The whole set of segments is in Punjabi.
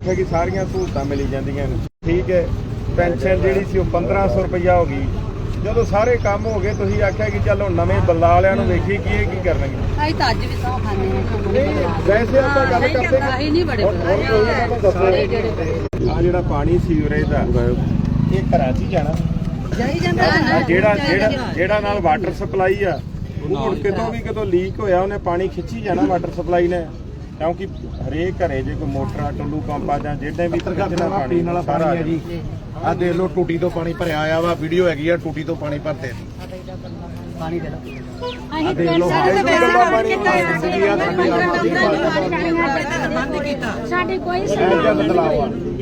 ਹੈ ਕਿ ਸਾਰੀਆਂ ਸਹੂਲਤਾਂ ਮਿਲੀ ਜਾਂਦੀਆਂ ਨੇ। ਠੀਕ ਹੈ ਪੈਨਸ਼ਨ ਜਿਹੜੀ ਸੀ ਉਹ 1500 ਰੁਪਇਆ ਹੋ ਗਈ। ਜਦੋਂ ਸਾਰੇ ਕੰਮ ਹੋ ਗਏ ਤੁਸੀਂ ਆਖਿਆ ਕਿ ਚਲੋ ਨਵੇਂ ਬੱਲਾ ਵਾਲਿਆਂ ਨੂੰ ਵੇਖੀ ਕੀ ਇਹ ਕੀ ਕਰਨਗੇ। ਅਸੀਂ ਤਾਂ ਅੱਜ ਵੀ ਸੌ ਖਾਂਦੇ ਹਾਂ। ਵੈਸੇ ਆਪਾਂ ਗੱਲ ਕਰਦੇ ਕਰਦਾ, ਅਸੀਂ ਨਹੀਂ ਬੜੇ ਆ। ਜਿਹੜਾ ਪਾਣੀ ਸੀਵਰੇਜ ਦਾ ਇਹ ਘਰਾਂ 'ਚ ਹੀ ਜਾਣਾ। ਜਾਈ ਜਾਂਦਾ ਜਿਹੜਾ ਜਿਹੜਾ ਜਿਹੜਾ ਨਾਲ ਵਾਟਰ ਸਪਲਾਈ ਆ ਉਹ ਹੁਣ ਕਿਤੋਂ ਵੀ ਕਿਤੋਂ ਲੀਕ ਹੋਇਆ ਉਹਨੇ ਪਾਣੀ ਖਿੱਚੀ ਜਾਣਾ ਵਾਟਰ ਸਪਲਾਈ ਨੇ। ਕਿਉਂਕਿ ਹਰੇਕ ਘਰੇ ਜੇ ਕੋਈ ਮੋਟਰ ਆ ਟੁੱਲੂ ਪੰਪ ਆ ਜਾਂ ਜਿਹੜੇ ਵੀ ਖਿੱਚਣਾ ਪਾਣੀ ਪੀਣ ਵਾਲਾ ਸਾਰਾ ਪਾਣੀ ਹੈ ਜੀ। ਆ ਦੇਖ ਲਓ ਟੂਟੀ ਤੋਂ ਪਾਣੀ ਭਰਿਆ ਆਇਆ ਵਾ ਵੀਡੀਓ ਹੈਗੀ ਆ ਟੂਟੀ ਤੋਂ ਪਾਣੀ ਭਰਦੇ ਪਾਣੀ ਦੇ ਲਓ ਆ ਦੇਖ ਲਓ ਸਾਡੀ ਕੋਈ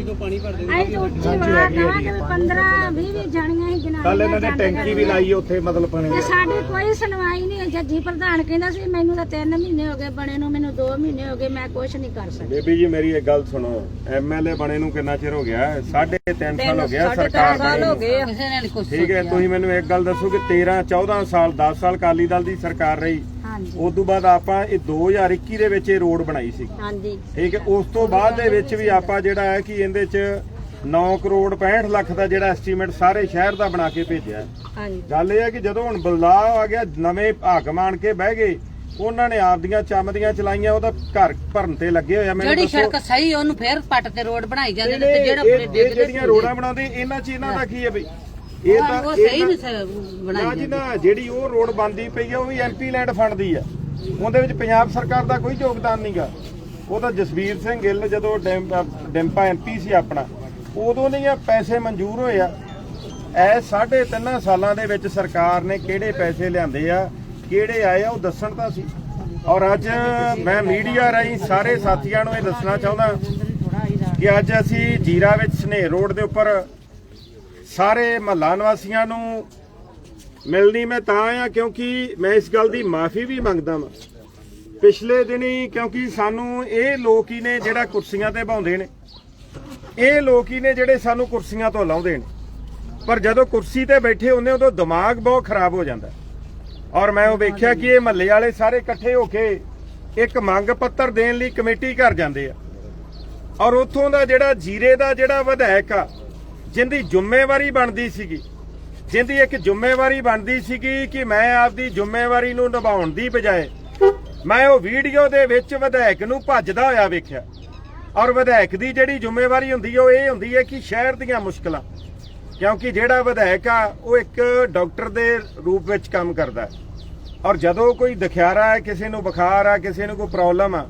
ਇਹ ਜਿਹਾ ਬਦਲਾਅ ਆ ਆਈ ਉੱਚੀ ਵਾਲਾ ਕਿ 15 20 ਵੀ ਜਾਣੀਆਂ ਹੀ ਗਿਣਾ ਕੱਲ ਇਹਨਾਂ ਨੇ ਟੈਂਕੀ ਵੀ ਲਾਈ ਉੱਥੇ ਮਤਲਬ ਪਾਣੀ ਤੇ ਦੀ ਸਾਡੀ ਕੋਈ ਸੁਣਵਾਈ ਨਹੀਂ ਹੋਈ। ਜੱਜੀ ਪ੍ਰਧਾਨ ਕਹਿੰਦਾ ਸੀ ਮੈਨੂੰ ਤਾਂ 3 ਮਹੀਨੇ ਹੋ ਗਏ ਬਣੇ ਨੂੰ ਮੈਨੂੰ 2 ਮਹੀਨੇ ਹੋ ਗਏ ਮੈਂ ਕੁਝ ਨਹੀਂ ਕਰ ਸਕਦਾ। ਬੇਬੀ ਜੀ ਮੇਰੀ ਇੱਕ ਗੱਲ ਸੁਣੋ ਐਮਐਲਏ ਬਣੇ ਨੂੰ ਕਿੰਨਾ ਚਿਰ ਹੋ ਗਿਆ? ਸਾਢੇ 3 ਸਾਲ ਹੋ ਗਿਆ ਸਰਕਾਰ ਬਣੀ ਨੂੰ। ਕਿਸੇ ਨੇ ਨੀ ਕੁਛ ਠੀਕ ਹੈ ਤੁਸੀਂ ਮੈਨੂੰ ਇੱਕ ਗੱਲ ਦੱਸੋ ਕਿ 13 14 ਸਾਲ 10 ਸਾਲ ਅਕਾਲੀ ਦਲ ਦੀ ਸਰਕਾਰ ਰਹੀ। ਹਾਂਜੀ। ਉਸ ਤੋਂ ਬਾਅਦ ਆਪਾਂ ਇਹ 2021 ਦੇ ਵਿੱਚ ਇਹ ਰੋਡ ਬਣਾਈ ਸੀ। ਹਾਂਜੀ। ਠੀਕ ਹੈ ਉਸ ਤੋਂ ਬਾਅਦ ਦੇ ਵਿੱਚ ਵੀ ਆਪਾਂ ਜਿਹੜਾ ਹੈ ਕਿ ਇਹਦੇ ਚ 9 ਕਰੋੜ 65 ਲੱਖ ਦਾ ਜਿਹੜਾ ਐਸਟੀਮੇਟ ਸਾਰੇ ਸ਼ਹਿਰ ਦਾ ਬਣਾ ਕੇ ਭੇਜਿਆ। ਹਾਂਜੀ। ਗੱਲ ਇਹ ਹੈ ਕਿ ਜਦੋਂ ਹੁਣ ਬਦਲਾਅ ਆ ਗਿਆ ਨਵੇਂ ਹਾਕਮ ਆਣ ਕੇ ਬਹਿ ਗਏ ਉਹਨਾਂ ਨੇ ਆਪਦੀਆਂ ਚੰਮਦੀਆਂ ਚਲਾਈਆਂ ਉਹਦਾ ਘਰ ਭਰਨ ਤੇ ਲੱਗੇ ਹੋਇਆ ਮੈਨੂੰ ਜਿਹੜੀ ਦੱਸੋ। ਸੜਕ ਸਹੀ ਉਹਨੂੰ ਫੇਰ ਪੱਟ ਤੇ ਰੋਡ ਬਣਾਈ ਜਾਂਦੇ ਇਹ ਨੇ ਤੇ ਜਿਹੜਾ ਇਹ ਡਿੱਗਦੇ ਜਿਹੜੀਆਂ ਰੋਡਾਂ ਬਣਾਉਂਦੇ ਇਹਨਾਂ ਚ ਇਹਨਾਂ ਦਾ ਕੀ ਹੈ ਬਈ? ਇਹ ਤਾਂ ਉਹ ਸਹੀ ਨਹੀਂ ਤਾਂ- ਬਣਾਈ ਜੀ ਨਾ ਜਿਹੜੀ ਉਹ ਰੋਡ ਬਣਦੀ ਪਈ ਆ ਉਹ ਵੀ ਐਮਪੀ ਲੈਂਡ ਫੰਡ ਦੀ ਆ। ਉਹਦੇ ਵਿੱਚ ਪੰਜਾਬ ਸਰਕਾਰ ਦਾ ਕੋਈ ਯੋਗਦਾਨ ਨਹੀਂਗਾ ਉਹ ਤਾਂ ਜਸਵੀਰ ਸਿੰਘ ਗਿੱਲ ਜਦੋਂ ਡੈਮ- ਡੈਂਪਾ ਐਮਪੀ ਸੀ ਆਪਣਾ ਉਦੋਂ ਨਹੀਂ ਆ ਪੈਸੇ ਮਨਜ਼ੂਰ ਹੋਏ ਆ। ਐ ਸਾਢੇ ਤਿੰਨਾਂ ਸਾਲਾਂ ਦੇ ਵਿੱਚ ਸਰਕਾਰ ਨੇ ਕਿਹੜੇ ਪੈਸੇ ਲਿਆਂਦੇ ਆ ਕਿਹੜੇ ਆਏ ਆ ਉਹ ਦੱਸਣ ਤਾਂ ਸੀ। ਔਰ ਅੱਜ ਮੈਂ ਮੀਡੀਆ ਰਾਹੀਂ ਸਾਰੇ ਸਾਥੀਆਂ ਨੂੰ ਇਹ ਦੱਸਣਾ ਚਾਹੁੰਦਾ ਕਿ ਅੱਜ ਅਸੀਂ ਜੀਰਾ ਵਿੱਚ ਸਨੇਹ ਰੋਡ ਦੇ ਉੱਪਰ ਸਾਰੇ ਮਹੱਲਾ ਨਿਵਾਸੀਆਂ ਨੂੰ ਮਿਲਣੀ ਮੈਂ ਤਾਂ ਆ ਕਿਉਂਕਿ ਮੈਂ ਇਸ ਗੱਲ ਦੀ ਮਾਫੀ ਵੀ ਮੰਗਦਾ ਹਾਂ ਪਿਛਲੇ ਦਿਨੀ ਕਿਉਂਕਿ ਸਾਨੂੰ ਇਹ ਲੋਕ ਹੀ ਨੇ ਜਿਹੜਾ ਕੁਰਸੀਆਂ ਤੇ ਬਹਾਉਂਦੇ ਨੇ। ਇਹ ਲੋਕ ਹੀ ਨੇ ਜਿਹੜੇ ਸਾਨੂੰ ਕੁਰਸੀਆਂ ਤੋਂ ਲਾਉਂਦੇ ਨੇ। ਪਰ ਜਦੋਂ ਕੁਰਸੀ ਤੇ ਬੈਠੇ ਹੁੰਦੇ ਉਦੋਂ ਦਿਮਾਗ ਬਹੁਤ ਖਰਾਬ ਹੋ ਜਾਂਦਾ। ਔਰ ਮੈਂ ਉਹ ਵੇਖਿਆ ਕਿ ਇਹ ਮਹੱਲੇ ਵਾਲੇ ਸਾਰੇ ਇਕੱਠੇ ਹੋ ਕੇ ਇੱਕ ਮੰਗ ਪੱਤਰ ਦੇਣ ਲਈ ਕਮੇਟੀ ਘਰ ਜਾਂਦੇ ਆ। ਔਰ ਉੱਥੋਂ ਦਾ ਜਿਹੜਾ ਜੀਰੇ ਦਾ ਜਿਹੜਾ ਵਿਧਾਇਕ ਆ ਜਿੰਦੀ ਜ਼ਿੰਮੇਵਾਰੀ ਬਣਦੀ ਸੀਗੀ। ਜਿੰਦੀ ਇੱਕ ਜ਼ਿੰਮੇਵਾਰੀ ਬਣਦੀ ਸੀਗੀ ਕਿ ਮੈਂ ਆਪਦੀ ਜ਼ਿੰਮੇਵਾਰੀ ਨੂੰ ਨਿਭਾਉਣ ਦੀ ਬਜਾਏ ਮੈਂ ਉਹ ਵੀਡੀਓ ਦੇ ਵਿੱਚ ਵਿਧਾਇਕ ਨੂੰ ਭੱਜਦਾ ਹੋਇਆ ਵੇਖਿਆ। ਔਰ ਵਿਧਾਇਕ ਦੀ ਜਿਹੜੀ ਜ਼ਿੰਮੇਵਾਰੀ ਹੁੰਦੀ ਉਹ ਇਹ ਹੁੰਦੀ ਹੈ ਕਿ ਸ਼ਹਿਰ ਦੀਆਂ ਮੁਸ਼ਕਲਾਂ। ਕਿਉਂਕਿ ਜਿਹੜਾ ਵਿਧਾਇਕ ਆ, ਉਹ ਇੱਕ ਡਾਕਟਰ ਦੇ ਰੂਪ ਵਿੱਚ ਕੰਮ ਕਰਦਾ। ਔਰ ਜਦੋਂ ਕੋਈ ਦਿਖਿਆਰਾ ਹੈ, ਕਿਸੇ ਨੂੰ ਬੁਖਾਰ ਆ, ਕਿਸੇ ਨੂੰ ਕੋਈ ਪ੍ਰੋਬਲਮ ਆ,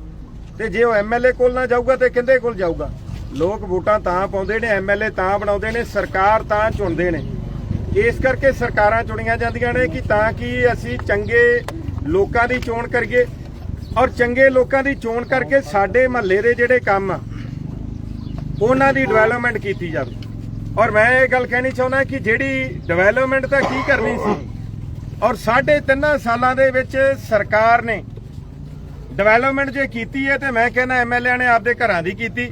ਤੇ ਜੇ ਉਹ ਐਮਐਲਏ ਕੋਲ ਨਾ ਜਾਊਗਾ ਤੇ ਕਿੰਦੇ ਕੋਲ ਜਾਊਗਾ? ਲੋਕ ਵੋਟਾਂ ਤਾਂ ਪਾਉਂਦੇ ਨੇ ਐਮਐਲਏ ਤਾਂ ਬਣਾਉਂਦੇ ਨੇ, ਸਰਕਾਰ ਤਾਂ ਚੁਣਦੇ ਨੇ। ਇਸ ਕਰਕੇ ਸਰਕਾਰਾਂ ਚੁਣੀਆਂ ਜਾਂਦੀਆਂ ਨੇ ਕਿ ਤਾਂ ਕਿ ਅਸੀਂ ਚੰਗੇ ਲੋਕਾਂ ਦੀ ਚੋਣ ਕਰੀਏ ਔਰ ਚੰਗੇ ਲੋਕਾਂ ਦੀ ਚੋਣ ਕਰਕੇ ਸਾਡੇ ਮਹੱਲੇ ਦੇ ਜਿਹੜੇ ਕੰਮ ਆ, ਉਹਨਾਂ ਦੀ ਡਿਵੈਲਪਮੈਂਟ ਕੀਤੀ ਜਾਵੇ। ਔਰ ਮੈਂ ਇਹ ਗੱਲ ਕਹਿਣੀ ਚਾਹੁੰਦਾ ਕਿ ਜਿਹੜੀ ਡਿਵੈਲਪਮੈਂਟ ਤਾਂ ਕੀ ਕਰਨੀ ਸੀ, ਔਰ ਸਾਢੇ ਤਿੰਨਾਂ ਸਾਲਾਂ ਦੇ ਵਿੱਚ ਸਰਕਾਰ ਨੇ ਡਿਵੈਲਪਮੈਂਟ ਜੇ ਕੀਤੀ ਹੈ ਤੇ ਮੈਂ ਕਹਿੰਦਾ ਐਮਐਲਏ ਨੇ ਆਪਦੇ ਘਰਾਂ ਦੀ ਕੀਤੀ।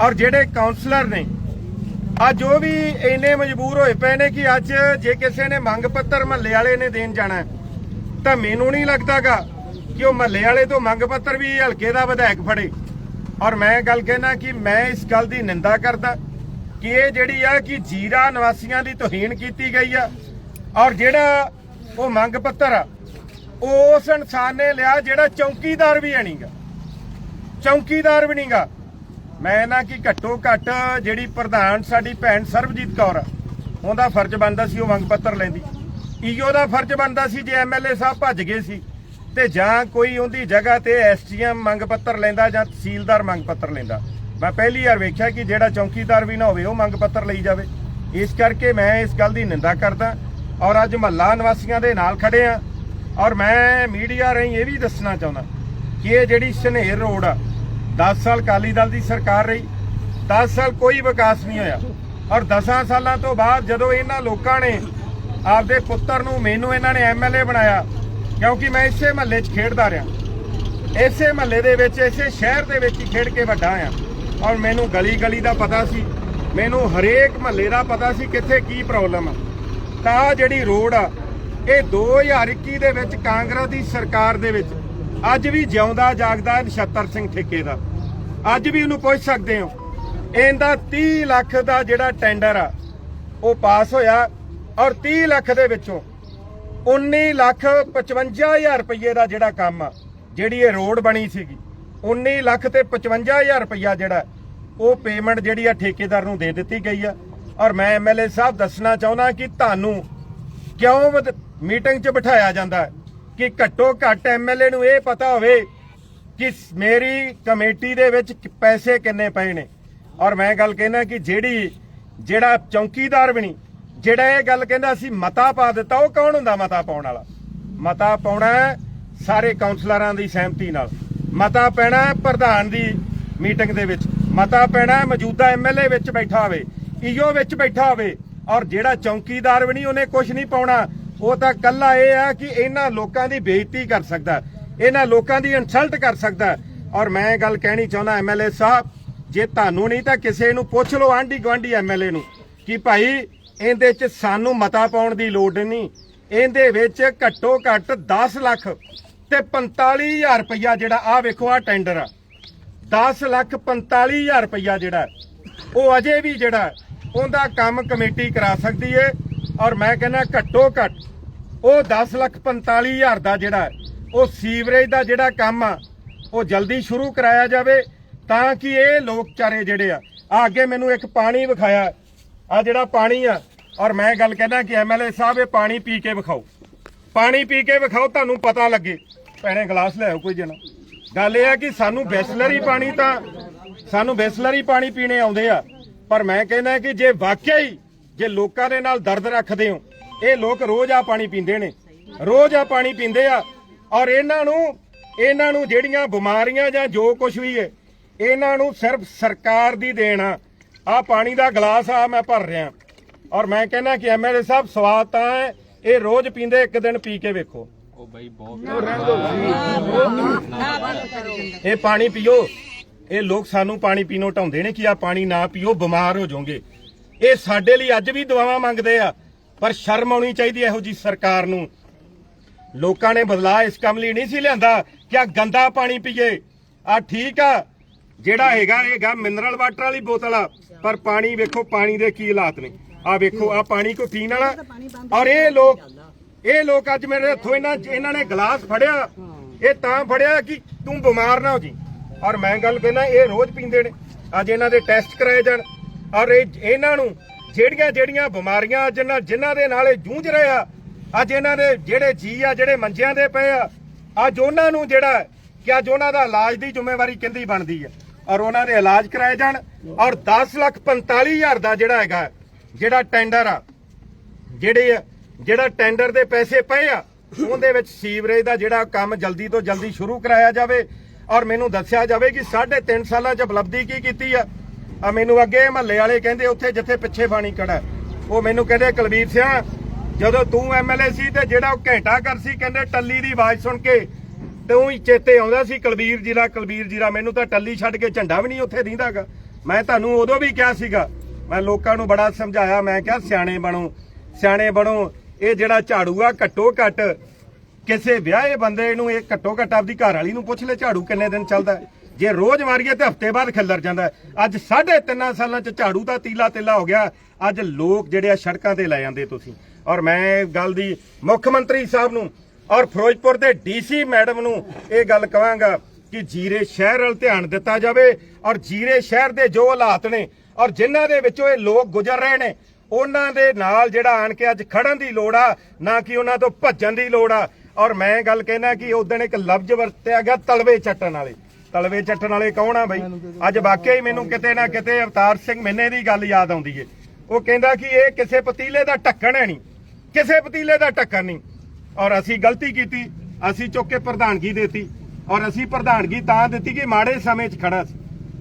ਔਰ ਜਿਹੜੇ ਕਾਉਂਸਲਰ ਨੇ ਅੱਜ ਜੋ ਵੀ ਇੰਨੇ ਮਜਬੂਰ ਹੋਏ ਪਏ ਨੇ ਕਿ ਅੱਜ ਜੇ ਕਿਸੇ ਨੇ ਮੰਗ ਪੱਤਰ ਮਹੱਲੇ ਵਾਲੇ ਨੇ ਦੇਣ ਜਾਣਾ ਤਾਂ ਮੈਨੂੰ ਨਹੀਂ ਲੱਗਦਾਗਾ ਕਿ ਉਹ ਮਹੱਲੇ ਵਾਲੇ ਤੋਂ ਮੰਗ ਪੱਤਰ ਵੀ ਹਲਕੇ ਦਾ ਵਿਧਾਇਕ ਫੜੇ। ਔਰ ਮੈਂ ਗੱਲ ਕਹਿਣਾ ਕਿ ਮੈਂ ਇਸ ਗੱਲ ਦੀ ਨਿੰਦਾ ਕਰਦਾ ਕਿ ਇਹ ਜਿਹੜੀ ਆ ਕਿ ਜੀਰਾ ਨਿਵਾਸੀਆਂ ਦੀ ਤੋਹੀਨ ਕੀਤੀ ਗਈ ਆ, ਔਰ ਜਿਹੜਾ ਉਹ ਮੰਗ ਪੱਤਰ ਆ, ਉਹ ਉਸ ਇਨਸਾਨ ਨੇ ਲਿਆ ਜਿਹੜਾ ਚੌਕੀਦਾਰ ਵੀ ਹੈ ਨਹੀਂਗਾ ਚੌਕੀਦਾਰ ਵੀ ਨਹੀਂਗਾ ਮੈਂ ਨਾ ਕਿ ਘੱਟੋ ਘੱਟ ਜਿਹੜੀ ਪ੍ਰਧਾਨ ਸਾਡੀ ਭੈਣ ਸਰਬਜੀਤ ਕੌਰ ਆ ਉਹਦਾ ਫਰਜ਼ ਬਣਦਾ ਸੀ ਉਹ ਮੰਗ ਪੱਤਰ ਲੈਂਦੀ। ਈਓ ਦਾ ਫਰਜ਼ ਬਣਦਾ ਸੀ ਜੇ ਐਮਐਲਏ ਸਾਹਿਬ ਭੱਜ ਗਏ ਸੀ, ਤੇ ਜਾਂ ਕੋਈ ਉਹਦੀ ਜਗ੍ਹਾ ਤੇ ਐਸਟੀਐਮ ਮੰਗ ਪੱਤਰ ਲੈਂਦਾ ਜਾਂ ਤਹਿਸੀਲਦਾਰ ਮੰਗ ਪੱਤਰ ਲੈਂਦਾ। ਮੈਂ ਪਹਿਲੀ ਵਾਰ ਵੇਖਿਆ ਕਿ ਜਿਹੜਾ ਚੌਕੀਦਾਰ ਵੀ ਨਾ ਹੋਵੇ, ਉਹ ਮੰਗ ਪੱਤਰ ਲਈ ਜਾਵੇ। ਇਸ ਕਰਕੇ ਮੈਂ ਇਸ ਗੱਲ ਦੀ ਨਿੰਦਾ ਕਰਦਾ ਔਰ ਅੱਜ ਮਹੱਲਾ ਨਿਵਾਸੀਆਂ ਦੇ ਨਾਲ ਖੜੇ ਆ ਔਰ ਮੈਂ ਮੀਡੀਆ ਰਾਹੀਂ ਇਹ ਵੀ ਦੱਸਣਾ ਚਾਹੁੰਦਾ ਕਿ ਇਹ ਜਿਹੜੀ ਸਨੇਰ ਰੋਡ ਆ 10 ਸਾਲ ਕਾਲੀ ਦਲ ਦੀ ਸਰਕਾਰ ਰਹੀ 10 ਸਾਲ ਕੋਈ ਵਿਕਾਸ ਨਹੀਂ ਹੋਇਆ। ਔਰ 10 ਸਾਲਾਂ ਤੋਂ ਬਾਅਦ ਜਦੋਂ ਇਹਨਾਂ ਲੋਕਾਂ ਨੇ ਆਪਦੇ ਪੁੱਤਰ ਨੂੰ, ਮੈਨੂੰ ਇਹਨਾਂ ਨੇ ਐਮਐਲਏ ਬਣਾਇਆ, ਕਿਉਂਕਿ ਮੈਂ ਇਸੇ ਮਹੱਲੇ 'ਚ ਖੇਡਦਾ ਰਿਹਾ। ਇਸੇ ਮਹੱਲੇ ਦੇ ਵਿੱਚ, ਇਸੇ ਸ਼ਹਿਰ ਦੇ ਵਿੱਚ ਹੀ ਖੇਡ ਕੇ ਵੱਡਾ ਆ ਔਰ ਮੈਨੂੰ ਗਲੀ ਗਲੀ ਦਾ ਪਤਾ ਸੀ। ਮੈਨੂੰ ਹਰੇਕ ਮਹੱਲੇ ਦਾ ਪਤਾ ਸੀ ਕਿੱਥੇ ਕੀ ਪ੍ਰੋਬਲਮ ਆ। ਤਾਂ ਜਿਹੜੀ ਰੋਡ ਆ, ਇਹ 2021 ਦੇ ਵਿੱਚ ਕਾਂਗਰਸ ਦੀ ਸਰਕਾਰ ਦੇ ਵਿੱਚ, ਅੱਜ ਵੀ ਜਿਉਂਦਾ ਜਾਗਦਾ ਨਛੱਤਰ ਸਿੰਘ ਠੇਕੇ ਦਾ। ਅੱਜ ਵੀ ਉਹਨੂੰ ਪੁੱਛ ਸਕਦੇ ਹੋ। ਇਹਦਾ 30 ਲੱਖ ਦਾ ਜਿਹੜਾ ਟੈਂਡਰ ਆ, ਉਹ ਪਾਸ ਹੋਇਆ ਔਰ 30 ਲੱਖ ਦੇ ਵਿੱਚੋਂ 19 ਲੱਖ 55000 ਰੁਪਏ ਦਾ ਜਿਹੜਾ ਕੰਮ ਆ, ਜਿਹੜੀ ਇਹ ਰੋਡ ਬਣੀ ਸੀਗੀ 19 ਲੱਖ ਤੇ 55000 ਰੁਪਇਆ ਜਿਹੜਾ, ਉਹ ਪੇਮੈਂਟ ਜਿਹੜੀ ਆ ਠੇਕੇਦਾਰ ਨੂੰ ਦੇ ਦਿੱਤੀ ਗਈ ਆ। ਔਰ ਮੈਂ ਐਮਐਲਏ ਸਾਹਿਬ ਦੱਸਣਾ ਚਾਹੁੰਦਾ ਕਿ ਤੁਹਾਨੂੰ ਕਿਉਂ ਮੀਟਿੰਗ 'ਚ ਬਿਠਾਇਆ ਜਾਂਦਾ? ਕਿ ਘੱਟੋ ਘੱਟ ਐਮਐਲਏ ਨੂੰ ਇਹ ਪਤਾ ਹੋਵੇ ਕਿ ਮੇਰੀ ਕਮੇਟੀ ਦੇ ਵਿੱਚ ਪੈਸੇ ਕਿੰਨੇ ਪਏ ਨੇ? ਔਰ ਮੈਂ ਗੱਲ ਕਹਿਣਾ ਕਿ ਜਿਹੜੀ, ਜਿਹੜਾ ਚੌਕੀਦਾਰ ਵੀ ਨਹੀਂ, ਜਿਹੜਾ ਇਹ ਗੱਲ ਕਹਿੰਦਾ ਸੀ ਮਤਾ ਪਾ ਦਿੱਤਾ, ਉਹ ਕੌਣ ਹੁੰਦਾ ਮਤਾ ਪਾਉਣ ਵਾਲਾ? ਮਤਾ ਪਾਉਣਾ ਸਾਰੇ ਕਾਉਂਸਲਰਾਂ ਦੀ ਸਹਿਮਤੀ ਨਾਲ। ਮਤਾ ਪੈਣਾ ਪ੍ਰਧਾਨ ਦੀ ਮੀਟਿੰਗ ਦੇ ਵਿੱਚ। ਮਤਾ ਪੈਣਾ ਹੈ ਮੌਜੂਦਾ ਐਮਐਲਏ ਵਿੱਚ ਬੈਠਾ ਹੋਵੇ ਈਓ ਵਿੱਚ ਬੈਠਾ ਹੋਵੇ। ਔਰ ਜਿਹੜਾ ਚੌਕੀਦਾਰ ਵੀ ਨਹੀਂ, ਉਹਨੇ ਕੁਝ ਨਹੀਂ ਪਾਉਣਾ। ਉਹ ਤਾਂ ਕੱਲਾ ਇਹ ਆ ਕਿ ਇਹਨਾਂ ਲੋਕਾਂ ਦੀ ਬੇਇੱਜ਼ਤੀ ਕਰ ਸਕਦਾ। ਇਹਨਾਂ ਲੋਕਾਂ ਦੀ ਇਨਸਲਟ ਕਰ ਸਕਦਾ ਔਰ ਮੈਂ ਗੱਲ ਕਹਿਣੀ ਚਾਹੁੰਦਾ ਐਮਐਲਏ ਸਾਹਿਬ, ਜੇ ਤੁਹਾਨੂੰ ਨਹੀਂ ਤਾਂ ਕਿਸੇ ਨੂੰ ਪੁੱਛ ਲਓ ਆਂਢੀ ਗੁਆਂਢੀ ਐਮਐਲਏ ਨੂੰ ਕਿ ਭਾਈ ਇਹਦੇ 'ਚ ਸਾਨੂੰ ਮਤਾ ਪਾਉਣ ਦੀ ਲੋੜ ਨਹੀਂ। ਇਹਦੇ ਵਿੱਚ ਘੱਟੋ ਘੱਟ 10 ਲੱਖ ਤੇ 45000 ਰੁਪਇਆ ਜਿਹੜਾ ਆ ਵੇਖੋ ਆ ਟੈਂਡਰ ਆ। 10 ਲੱਖ 45000 ਰੁਪਇਆ ਜਿਹੜਾ ਉਹ ਅਜੇ ਵੀ ਜਿਹੜਾ ਉਹਦਾ ਕੰਮ ਕਮੇਟੀ ਕਰਾ ਸਕਦੀ ਏ। ਔਰ ਮੈਂ ਕਹਿੰਦਾ ਘੱਟੋ ਘੱਟ ਉਹ 10 ਲੱਖ 45000 ਦਾ ਜਿਹੜਾ ਉਹ ਸੀਵਰੇਜ ਦਾ ਜਿਹੜਾ ਕੰਮ ਆ, ਉਹ ਜਲਦੀ ਸ਼ੁਰੂ ਕਰਾਇਆ ਜਾਵੇ ਤਾਂ ਕਿ ਇਹ ਲੋਕ ਚਾਰੇ ਜਿਹੜੇ ਆ ਆ ਅੱਗੇ ਮੈਨੂੰ ਇੱਕ ਪਾਣੀ ਵਿਖਾਇਆ। ਆ ਜਿਹੜਾ ਪਾਣੀ ਆ, ਔਰ ਮੈਂ ਗੱਲ ਕਹਿੰਦਾ ਕਿ ਐਮਐਲਏ ਸਾਹਿਬ, ਇਹ ਪਾਣੀ ਪੀ ਕੇ ਵਿਖਾਓ। ਪਾਣੀ ਪੀ ਕੇ ਵਿਖਾਓ, ਤੁਹਾਨੂੰ ਪਤਾ ਲੱਗੇ। ਭੈਣੇ, ਗਲਾਸ ਲੈ ਆਓ ਕੋਈ ਜਣਾ। ਗੱਲ ਇਹ ਆ ਕਿ ਸਾਨੂੰ ਬਿਸਲਰੀ ਪਾਣੀ ਤਾਂ, ਸਾਨੂੰ ਬਿਸਲਰੀ ਪਾਣੀ ਪੀਣੇ ਆਉਂਦੇ ਆ। ਪਰ ਮੈਂ ਕਹਿੰਦਾ ਕਿ ਜੇ ਵਾਕਿਆ ਹੀ ਜੇ ਲੋਕਾਂ ਦੇ ਨਾਲ ਦਰਦ ਰੱਖਦੇ ਹੋ, ਇਹ ਲੋਕ ਰੋਜ਼ ਆ ਪਾਣੀ ਪੀਂਦੇ ਨੇ। ਰੋਜ਼ ਆ ਪਾਣੀ ਪੀਂਦੇ ਆ ਔਰ ਇਹਨਾਂ ਨੂੰ ਇਹਨਾਂ ਨੂੰ ਜਿਹੜੀਆਂ ਬਿਮਾਰੀਆਂ ਜਾਂ ਜੋ ਕੁਝ ਵੀ ਹੈ ਇਹਨਾਂ ਨੂੰ ਸਿਰਫ ਸਰਕਾਰ ਦੀ ਦੇਣ ਆ। ਆ ਪਾਣੀ ਦਾ ਗਲਾਸ ਆ ਮੈਂ ਭਰ ਰਿਹਾ। ਔਰ ਮੈਂ ਕਹਿੰਦਾ ਕਿ ਐਮਐਲਏ ਸਾਹਿਬ ਸਵਾਦ ਤਾਂ ਹੈ ਇਹ ਰੋਜ਼ ਪੀਂਦੇ ਇੱਕ ਦਿਨ ਪੀ ਕੇ ਵੇਖੋ। ਇਹ ਪਾਣੀ ਪੀਓ। ਇਹ ਲੋਕ ਸਾਨੂੰ ਪਾਣੀ ਪੀਣੋਂ ਢਾਉਂਦੇ ਨੇ ਕਿ ਆ ਪਾਣੀ ਨਾ ਪੀਓ ਬਿਮਾਰ ਹੋ ਜਾਓਗੇ। ਇਹ ਸਾਡੇ ਲਈ ਅੱਜ ਵੀ ਦੁਆਵਾਂ ਮੰਗਦੇ ਆ ਪਰ ਸ਼ਰਮ ਆਉਣੀ ਚਾਹੀਦੀ ਇਹੋ ਜੀ ਸਰਕਾਰ ਨੂੰ। ਲੋਕਾਂ ਨੇ ਬਦਲਾਅ ਇਸ ਕੰਮ ਲਈ ਨਹੀਂ ਸੀ ਲਿਆਂਦਾ ਕਿ ਆ ਗੰਦਾ ਪਾਣੀ ਪੀਏ। ਆ ਠੀਕ ਆ, ਜਿਹੜਾ ਹੈਗਾ ਹੈਗਾ ਮਿਨਰਲ ਵਾਟਰ ਵਾਲੀ ਬੋਤਲ ਆ, ਪਰ ਪਾਣੀ ਵੇਖੋ, ਪਾਣੀ ਦੇ ਕੀ ਹਾਲਾਤ ਨੇ। ਆ ਵੇਖੋ ਆ ਪਾਣੀ ਕੋ ਪੀਣ ਵਾਲਾ? ਔਰ ਇਹ ਲੋਕ ਇਹ ਲੋਕ ਅੱਜ ਮੇਰੇ ਹੱਥੋਂ ਇਹਨਾਂ ਇਹਨਾਂ ਨੇ ਗਲਾਸ ਫੜਿਆ। ਇਹ ਤਾਂ ਫੜਿਆ ਕਿ ਤੂੰ ਬਿਮਾਰ ਨਾ ਹੋ ਜੀ। ਔਰ ਮੈਂ ਗੱਲ ਕਹਿੰਦਾ, ਇਹ ਰੋਜ਼ ਪੀਂਦੇ ਨੇ। ਅੱਜ ਇਹਨਾਂ ਦੇ ਟੈਸਟ ਕਰਾਏ ਜਾਣ। ਔਰ ਇਹਨਾਂ ਨੂੰ ਜਿਹੜੀਆਂ ਜਿਹੜੀਆਂ ਬਿਮਾਰੀਆਂ ਅੱਜ ਇਹਨਾਂ ਜਿਨ੍ਹਾਂ ਦੇ ਨਾਲ ਇਹ ਜੂਝ ਰਹੇ ਆ ਅੱਜ ਇਹਨਾਂ ਦੇ ਜਿਹੜੇ ਜੀ ਆ, ਜਿਹੜੇ ਮੰਜਿਆਂ ਦੇ ਪਏ ਆ, ਅੱਜ ਉਹਨਾਂ ਨੂੰ ਜਿਹੜਾ ਕਿ ਅੱਜ ਉਹਨਾਂ ਦਾ ਇਲਾਜ ਦੀ ਜ਼ਿੰਮੇਵਾਰੀ ਕਿੰਦੀ ਬਣਦੀ ਹੈ ਔਰ ਉਹਨਾਂ ਦੇ ਇਲਾਜ ਕਰਾਏ ਜਾਣ ਔਰ 10 ਲੱਖ 45 ਹਜ਼ਾਰ ਦਾ ਜਿਹੜਾ ਹੈਗਾ, ਜਿਹੜਾ ਟੈਂਡਰ ਆ, ਜਿਹੜੇ ਜਿਹੜਾ ਟੈਂਡਰ ਦੇ ਪੈਸੇ ਪਏ ਆ, ਉਹਦੇ ਵਿੱਚ ਸੀਵਰੇਜ ਦਾ ਜਿਹੜਾ ਕੰਮ ਜਲਦੀ ਤੋਂ ਜਲਦੀ ਸ਼ੁਰੂ ਕਰਾਇਆ ਜਾਵੇ। ਔਰ ਮੈਨੂੰ ਦੱਸਿਆ ਜਾਵੇ ਕਿ 3.5 ਸਾਲਾਂ ਚ ਉਪਲਬਧੀ ਕੀ ਕੀਤੀ ਆ? ਆ ਮੈਨੂੰ ਅੱਗੇ ਮਹੱਲੇ ਵਾਲੇ ਕਹਿੰਦੇ ਉੱਥੇ ਜਿੱਥੇ ਪਿੱਛੇ ਪਾਣੀ ਖੜਾ ਉਹ ਮੈਨੂੰ ਕਹਿੰਦੇ ਕੁਲਵੀਰ ਸਿੰਘ ਜਦੋਂ ਤੂੰ ਐਮਐਲਏ ਸੀ ਤੇ ਜਿਹੜਾ ਉਹ ਘੰਟਾ ਕਰ ਸੀ, ਕਹਿੰਦੇ ਟੱਲੀ ਦੀ ਆਵਾਜ਼ ਸੁਣ ਕੇ ਤੂੰ ਹੀ ਚੇਤੇ ਆਉਂਦਾ ਸੀ ਕੁਲਵੀਰ ਜੀਰਾ ਕੁਲਵੀਰ ਜੀਰਾ, ਮੈਨੂੰ ਤਾਂ ਟੱਲੀ ਛੱਡ ਕੇ ਝੰਡਾ ਵੀ ਨਹੀਂ ਉੱਥੇ ਦਿੰਦਾਗਾ। ਮੈਂ ਤੁਹਾਨੂੰ ਉਦੋਂ ਵੀ ਕਿਹਾ ਸੀਗਾ, ਮੈਂ ਲੋਕਾਂ ਨੂੰ ਬੜਾ ਸਮਝਾਇਆ, ਮੈਂ ਕਿਹਾ ਸਿਆਣੇ ਬਣੋ ਸਿਆਣੇ ਬਣੋ, ਇਹ ਜਿਹੜਾ ਝਾੜੂ ਆ, ਘੱਟੋ ਘੱਟ ਕਿਸੇ ਵਿਆਹੇ ਬੰਦੇ ਨੂੰ ਇਹ ਘੱਟੋ ਘੱਟ ਆਪਦੀ ਘਰ ਵਾਲੀ ਨੂੰ ਪੁੱਛ ਲੈ ਝਾੜੂ ਕਿੰਨੇ ਦਿਨ ਚੱਲਦਾ ਜੇ ਰੋਜ਼ ਮਾਰੀਏ ਤੇ ਹਫ਼ਤੇ ਬਾਅਦ ਖਿੱਲਰ ਜਾਂਦਾ ਅੱਜ ਸਾਢੇ ਤਿੰਨਾਂ ਸਾਲਾਂ ਚ ਝਾੜੂ ਦਾ ਤੀਲਾ ਤੀਲਾ ਹੋ ਗਿਆ, ਅੱਜ ਲੋਕ ਜਿਹੜੇ ਆ ਸੜਕਾਂ ਤੇ ਲੈ ਜਾਂਦੇ ਤੁਸੀਂ। ਔਰ ਮੈਂ ਇਹ ਗੱਲ ਦੀ ਮੁੱਖ ਮੰਤਰੀ ਸਾਹਿਬ ਨੂੰ ਔਰ ਫਿਰੋਜ਼ਪੁਰ ਦੇ ਡੀਸੀ ਮੈਡਮ ਨੂੰ ਇਹ ਗੱਲ ਕਹਾਂਗਾ ਕਿ ਜੀਰੇ ਸ਼ਹਿਰ ਵੱਲ ਧਿਆਨ ਦਿੱਤਾ ਜਾਵੇ ਔਰ ਜੀਰੇ ਸ਼ਹਿਰ ਦੇ ਜੋ ਹਾਲਾਤ ਨੇ ਔਰ ਜਿਨ੍ਹਾਂ ਦੇ ਵਿੱਚੋਂ ਇਹ ਲੋਕ ਗੁਜ਼ਰ ਰਹੇ ਨੇ, ਉਹਨਾਂ ਦੇ ਨਾਲ ਜਿਹੜਾ ਆਣ ਕੇ ਅੱਜ ਖੜਨ ਦੀ ਲੋੜ ਆ, ਨਾ ਕਿ ਉਹਨਾਂ ਤੋਂ ਭੱਜਣ ਦੀ ਲੋੜ ਆ। ਔਰ ਮੈਂ ਗੱਲ ਕਹਿਣਾ ਕਿ ਉਦੋਂ ਇੱਕ ਲਫ਼ਜ਼ ਵਰਤਿਆ ਗਿਆ ਤਲਵੇ ਚੱਟਣ ਵਾਲੇ। ਤਲਵੇ ਚੱਟਣ ਵਾਲੇ ਕੌਣ ਆ ਬਈ? ਅੱਜ ਵਾਕਿਆ ਹੀ ਮੈਨੂੰ ਕਿਤੇ ਨਾ ਕਿਤੇ ਅਵਤਾਰ ਸਿੰਘ ਮਿੰਨੇ ਦੀ ਗੱਲ ਯਾਦ ਆਉਂਦੀ ਏ। ਉਹ ਕਹਿੰਦਾ ਕਿ ਇਹ ਕਿਸੇ ਪਤੀਲੇ ਦਾ ਢੱਕਣ ਹੈ ਨਹੀਂ। ਕਿਸੇ ਪਤੀਲੇ ਦਾ ਢੱਕਣ ਨਹੀਂ। ਔਰ ਅਸੀਂ ਗਲਤੀ ਕੀਤੀ ਅਸੀਂ ਚੁੱਕ ਕੇ ਪ੍ਰਧਾਨਗੀ ਦੇਤੀ ਔਰ ਅਸੀਂ ਪ੍ਰਧਾਨਗੀ ਤਾਂ ਦਿੱਤੀ ਕਿ ਮਾੜੇ ਸਮੇਂ 'ਚ ਖੜਾ ਸੀ।